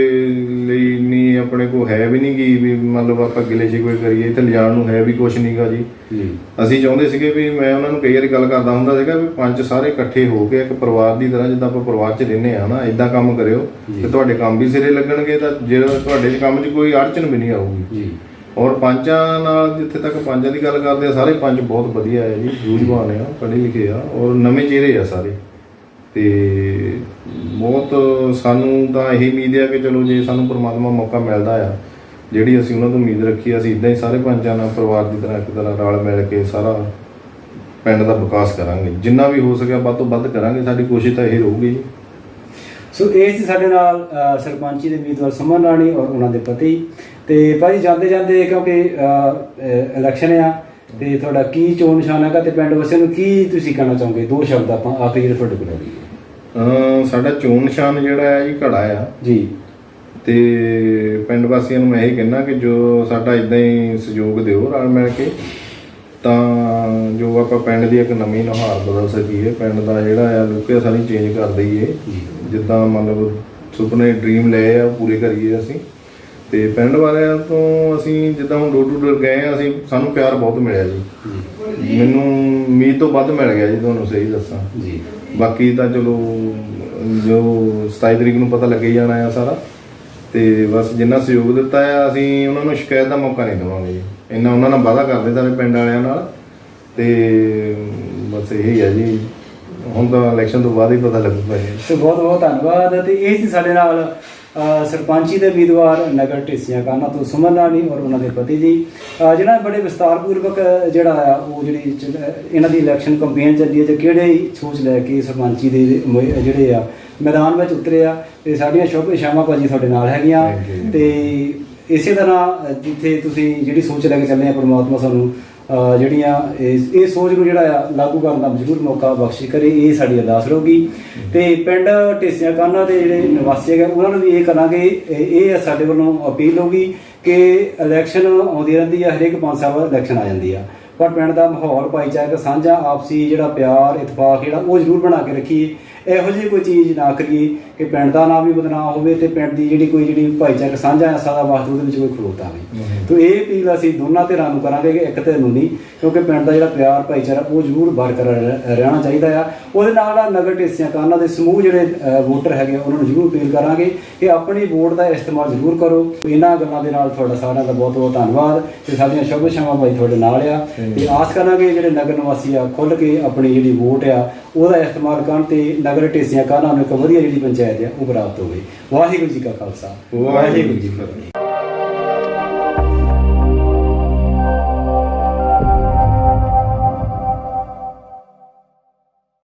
ਲਈ ਨਹੀਂ ਆਪਣੇ ਕੋ ਹੈ ਵੀ ਨਹੀਂ ਗੀ ਵੀ ਮਤਲਬ ਆਪਾਂ ਗਿਲੇ ਸ਼ਿਕਵੇ ਕਰੀਏ ਤੇ ਲਿਜਾਣ ਨੂੰ ਹੈ ਵੀ ਕੁਝ ਨਹੀਂਗਾ ਜੀ। ਜੀ। ਅਸੀਂ ਚਾਹੁੰਦੇ ਸੀਗੇ ਵੀ ਮੈਂ ਉਹਨਾਂ ਨੂੰ ਕਈ ਵਾਰੀ ਗੱਲ ਕਰਦਾ ਹੁੰਦਾ ਸੀਗਾ ਵੀ ਪੰਜ ਸਾਰੇ ਇਕੱਠੇ ਹੋ ਕੇ ਇੱਕ ਪਰਿਵਾਰ ਦੀ ਤਰ੍ਹਾਂ ਜਿੱਦਾਂ ਆਪਾਂ ਪਰਿਵਾਰ 'ਚ ਰਹਿੰਦੇ ਆ ਨਾ ਇਦਾਂ ਕੰਮ ਕਰਿਓ ਤੇ ਤੁਹਾਡੇ ਕੰਮ ਵੀ ਸਿਰੇ ਲੱਗਣਗੇ ਤਾਂ ਜਿਹੜਾ ਤੁਹਾਡੇ ਕੰਮ 'ਚ ਕੋਈ ਅੜਚਨ ਵੀ ਨਹੀਂ ਆਊਗੀ। ਜੀ। ਔਰ ਪੰਚਾਂ ਨਾਲ ਜਿੱਥੇ ਤੱਕ ਪੰਚਾਂ ਦੀ ਗੱਲ ਕਰਦੇ ਆ ਸਾਰੇ ਪੰਚ ਬਹੁਤ ਵਧੀਆ ਹੈ ਜੀ ਸੂਝਵਾਨ ਆ ਪੜ੍ਹੇ ਲਿਖੇ ਆ ਔਰ ਨਵੇਂ ਚਿਹਰੇ ਆ ਸਾਰੇ। ਤੇ ਬਹੁਤ ਸਾਨੂੰ ਤਾਂ ਇਹੀ ਉਮੀਦ ਹੈ ਕਿ ਚਲੋ ਜੇ ਸਾਨੂੰ ਪਰਮਾਤਮਾ ਮੌਕਾ ਮਿਲਦਾ ਆ ਜਿਹੜੀ ਅਸੀਂ ਉਹਨਾਂ ਤੋਂ ਉਮੀਦ ਰੱਖੀ ਅਸੀਂ ਇਦਾਂ ਹੀ ਸਾਰੇ ਪੰਚਾਂ ਨਾਲ ਪਰਿਵਾਰ ਦੀ ਤਰ੍ਹਾਂ ਇੱਕ ਤਰ੍ਹਾਂ ਰਲ ਮਿਲ ਕੇ ਸਾਰਾ ਪਿੰਡ ਦਾ ਵਿਕਾਸ ਕਰਾਂਗੇ। ਜਿੰਨਾ ਵੀ ਹੋ ਸਕਿਆ ਵੱਧ ਤੋਂ ਵੱਧ ਕਰਾਂਗੇ ਸਾਡੀ ਕੋਸ਼ਿਸ਼ ਤਾਂ ਇਹ ਰਹੂਗੀ ਜੀ। ਸੋ ਇਹ ਸੀ ਸਾਡੇ ਨਾਲ ਅ, ਸਰਪੰਚੀ ਦੇ ਉਮੀਦਵਾਰ ਸਮਨ ਰਾਣੀ ਔਰ ਉਹਨਾਂ ਦੇ ਪਤੀ। ਤੇ ਭਾਜੀ ਜਾਂਦੇ ਜਾਂਦੇ ਕਿਉਂਕਿ ਇਲੈਕਸ਼ਨ ਆ ਤੇ ਤੁਹਾਡਾ ਕੀ ਚੋਣ ਨਿਸ਼ਾਨ ਹੈਗਾ ਤੇ ਪਿੰਡ ਵਾਸੀਆਂ ਨੂੰ ਕੀ ਤੁਸੀਂ ਕਹਿਣਾ ਚਾਹੋਗੇ? ਦੋ ਸ਼ਬਦ ਆਪਾਂ ਆਖਰੀ ਜਿਹੜੇ ਤੁਹਾਡੇ ਕੋਲ ਹੈਗੇ ਸਾਡਾ ਚੋਣ ਨਿਸ਼ਾਨ ਜਿਹੜਾ ਹੈ ਜੀ ਘੜਾ ਆ। ਜੀ। ਤੇ ਪਿੰਡ ਵਾਸੀਆਂ ਨੂੰ ਮੈਂ ਇਹ ਕਹਿਣਾ ਕਿ ਜੋ ਸਾਡਾ ਇਦਾਂ ਹੀ ਸਹਿਯੋਗ ਦਿਓ ਰਲ ਮਿਲ ਕੇ ਤਾਂ ਜੋ ਆਪਾਂ ਪਿੰਡ ਦੀ ਇੱਕ ਨਵੀਂ ਨੁਹਾਰ ਬਦਲ ਸਕੀਏ। ਪਿੰਡ ਦਾ ਜਿਹੜਾ ਆ ਲੁਕਿਆ ਸਾਰੀ ਚੇਂਜ ਕਰ ਦਈਏ। ਜਿੱਦਾਂ ਮਤਲਬ ਸੁਪਨੇ ਡ੍ਰੀਮ ਲਏ ਆ ਪੂਰੇ ਕਰੀਏ ਅਸੀਂ। ਤੇ ਪਿੰਡ ਵਾਲਿਆਂ ਤੋਂ ਅਸੀਂ ਜਿੱਦਾਂ ਹੁਣ ਡੋਰ ਟੂ ਡੋਰ ਗਏ ਆ ਅਸੀਂ ਸਾਨੂੰ ਪਿਆਰ ਬਹੁਤ ਮਿਲਿਆ ਜੀ। ਮੈਨੂੰ ਉਮੀਦ ਤੋਂ ਵੱਧ ਮਿਲ ਗਿਆ ਜੀ ਤੁਹਾਨੂੰ ਸਹੀ ਦੱਸਾਂ। ਜੀ। ਬਾਕੀ ਤਾਂ ਚਲੋ ਜੋ 27 ਤਰੀਕ ਨੂੰ ਪਤਾ ਲੱਗੇ ਹੀ ਜਾਣਾ ਆ ਸਾਰਾ। ਤੇ ਬਸ ਜਿੰਨਾ ਸਹਿਯੋਗ ਦਿੱਤਾ ਆ ਅਸੀਂ ਉਹਨਾਂ ਨੂੰ ਸ਼ਿਕਾਇਤ ਦਾ ਮੌਕਾ ਨਹੀਂ ਦੇਵਾਂਗੇ ਜੀ। ਇੰਨਾ ਉਹਨਾਂ ਨਾਲ ਵਾਅਦਾ ਕਰਦੇ ਸਾਰੇ ਪਿੰਡ ਵਾਲਿਆਂ ਨਾਲ। ਤੇ ਬਸ ਇਹੀ ਹੈ ਜੀ ਹੁਣ ਤਾਂ ਇਲੈਕਸ਼ਨ ਤੋਂ ਬਾਅਦ ਹੀ ਪਤਾ ਲੱਗੂਗਾ ਜੀ। ਸੋ ਬਹੁਤ ਬਹੁਤ ਧੰਨਵਾਦ ਤੇ ਇਹ ਸੀ ਸਾਡੇ ਨਾਲ ਸਰਪੰਚੀ ਦੇ ਉਮੀਦਵਾਰ ਨਗਰ ਢੇਸੀਆਂ ਕਾਨਾ ਤੋਂ ਸੁਮਨ ਰਾਣੀ ਔਰ ਉਹਨਾਂ ਦੇ ਪਤੀ ਜੀ ਅ, ਜਿਹੜਾ ਬੜੇ ਵਿਸਤਾਰਪੂਰਵਕ ਜਿਹੜਾ ਆ ਉਹ ਜਿਹੜੀ ਇਹਨਾਂ ਦੀ ਇਲੈਕਸ਼ਨ ਕੰਪੇਨ ਚੱਲਦੀ ਹੈ ਤੇ ਕਿਹੜੇ ਸੋਚ ਲੈ ਕੇ ਸਰਪੰਚੀ ਦੇ ਜਿਹੜੇ ਆ ਮੈਦਾਨ ਵਿੱਚ ਉਤਰੇ ਆ ਤੇ ਸਾਡੀਆਂ ਸ਼ੁਭ ਇਸ਼ਾਵਾਂ ਭਾਜੀ ਤੁਹਾਡੇ ਨਾਲ ਹੈਗੀਆਂ. ਤੇ ਇਸੇ ਤਰ੍ਹਾਂ ਜਿੱਥੇ ਤੁਸੀਂ ਜਿਹੜੀ ਸੋਚ ਲੈ ਕੇ ਚੱਲੇ ਆ ਪਰਮਾਤਮਾ ਸਾਨੂੰ ਜਿਹੜੀਆਂ ਇਹ ਇਹ ਸੋਚ ਨੂੰ ਜਿਹੜਾ ਆ ਲਾਗੂ ਕਰਨ ਦਾ ਜ਼ਰੂਰ ਮੌਕਾ ਬਖਸ਼ੀ ਕਰੇ, ਇਹ ਸਾਡੀ ਅਰਦਾਸ ਰਹੂਗੀ। ਤੇ ਪਿੰਡ ਢੇਸੀਆਂ ਕਾਨਾ ਦੇ ਜਿਹੜੇ ਨਿਵਾਸੀ ਹੈਗੇ, ਉਹਨਾਂ ਨੂੰ ਵੀ ਇਹ ਕਰਾਂਗੇ। ਇਹ ਇਹ ਸਾਡੇ ਵੱਲੋਂ ਅਪੀਲ ਹੋਊਗੀ ਕਿ ਇਲੈਕਸ਼ਨ ਆਉਂਦੀ ਰਹਿੰਦੀ ਆ, ਹਰੇਕ ਪੰਜ ਸਾਲ ਬਾਅਦ ਇਲੈਕਸ਼ਨ ਆ ਜਾਂਦੀ ਆ। ਪਰ ਪਿੰਡ ਦਾ ਮਾਹੌਲ, ਭਾਈਚਾਰਕ ਸਾਂਝਾ ਆਪਸੀ ਜਿਹੜਾ ਪਿਆਰ, ਇਤਫਾਕ ਜਿਹੜਾ ਉਹ ਜ਼ਰੂਰ ਬਣਾ ਕੇ ਰੱਖੀਏ। ਇਹੋ ਜਿਹੀ ਕੋਈ ਚੀਜ਼ ਨਾ ਕਰੀਏ ਕਿ ਪਿੰਡ ਦਾ ਨਾਮ ਵੀ ਬਦਨਾਮ ਹੋਵੇ ਤੇ ਪਿੰਡ ਦੀ ਜਿਹੜੀ ਕੋਈ ਜਿਹੜੀ ਭਾਈਚਾਰਕ ਸਾਂਝਾ ਹੈ ਸਾਦਾ ਵਾਸਤੇ ਉਹਦੇ ਵਿੱਚ ਕੋਈ ਖਲੋਤਾ ਨਹੀਂ। ਤੋ ਇਹ ਅਪੀਲ ਅਸੀਂ ਦੋਨਾਂ ਧਿਰਾਂ ਨੂੰ ਕਰਾਂਗੇ ਕਿ ਇੱਕ ਨੂੰ ਨਹੀਂ ਕਿਉਂਕਿ ਪਿੰਡ ਦਾ ਜਿਹੜਾ ਪਿਆਰ ਭਾਈਚਾਰਾ ਉਹ ਜ਼ਰੂਰ ਬਰਕਰਾਰ ਰਹਿ- ਰਹਿਣਾ ਚਾਹੀਦਾ ਆ। ਉਹਦੇ ਨਾਲ ਨਾਲ ਨਗਰ ਢੇਸੀਆਂ ਕਾਨਾਂ ਦੇ ਸਮੂਹ ਜਿਹੜੇ ਵੋਟਰ ਹੈਗੇ ਉਹਨਾਂ ਨੂੰ ਜ਼ਰੂਰ ਅਪੀਲ ਕਰਾਂਗੇ ਕਿ ਆਪਣੀ ਵੋਟ ਦਾ ਇਸਤੇਮਾਲ ਜ਼ਰੂਰ ਕਰੋ। ਇਹਨਾਂ ਗੱਲਾਂ ਦੇ ਨਾਲ ਤੁਹਾਡਾ ਸਾਰਿਆਂ ਦਾ ਬਹੁਤ ਬਹੁਤ ਧੰਨਵਾਦ ਤੇ ਸਾਡੀਆਂ ਸ਼ੁਭ ਸ਼ਾਮਾਂ ਭਾਈ ਤੁਹਾਡੇ ਨਾਲ ਆ। ਤੇ ਆਸ ਕਰਾਂਗੇ ਜਿਹੜੇ ਨਗਰ ਨਿਵਾਸੀ ਆ ਖੁੱਲ ਕੇ ਆਪਣੀ ਜਿਹੜੀ ਵੋਟ ਆ ਉਹਦਾ ਇਸਤੇਮਾਲ ਕਰਨ ਤੇ ਨਗਰ ਢੇਸੀਆਂ ਕਾਨਾਂ ਨੂੰ ਇੱਕ ਵਧੀਆ ਜਿਹੜੀ ਪੰਚਾਇਤ ਆ ਉਹ ਪ੍ਰਾਪਤ ਹੋਵੇ। ਵਾਹਿਗੁਰੂ ਜੀ ਕਾ ਖਾਲਸਾ। ਵਾਹਿਗੁਰੂ ਜੀ ਕੀ ਫਤਿਹ।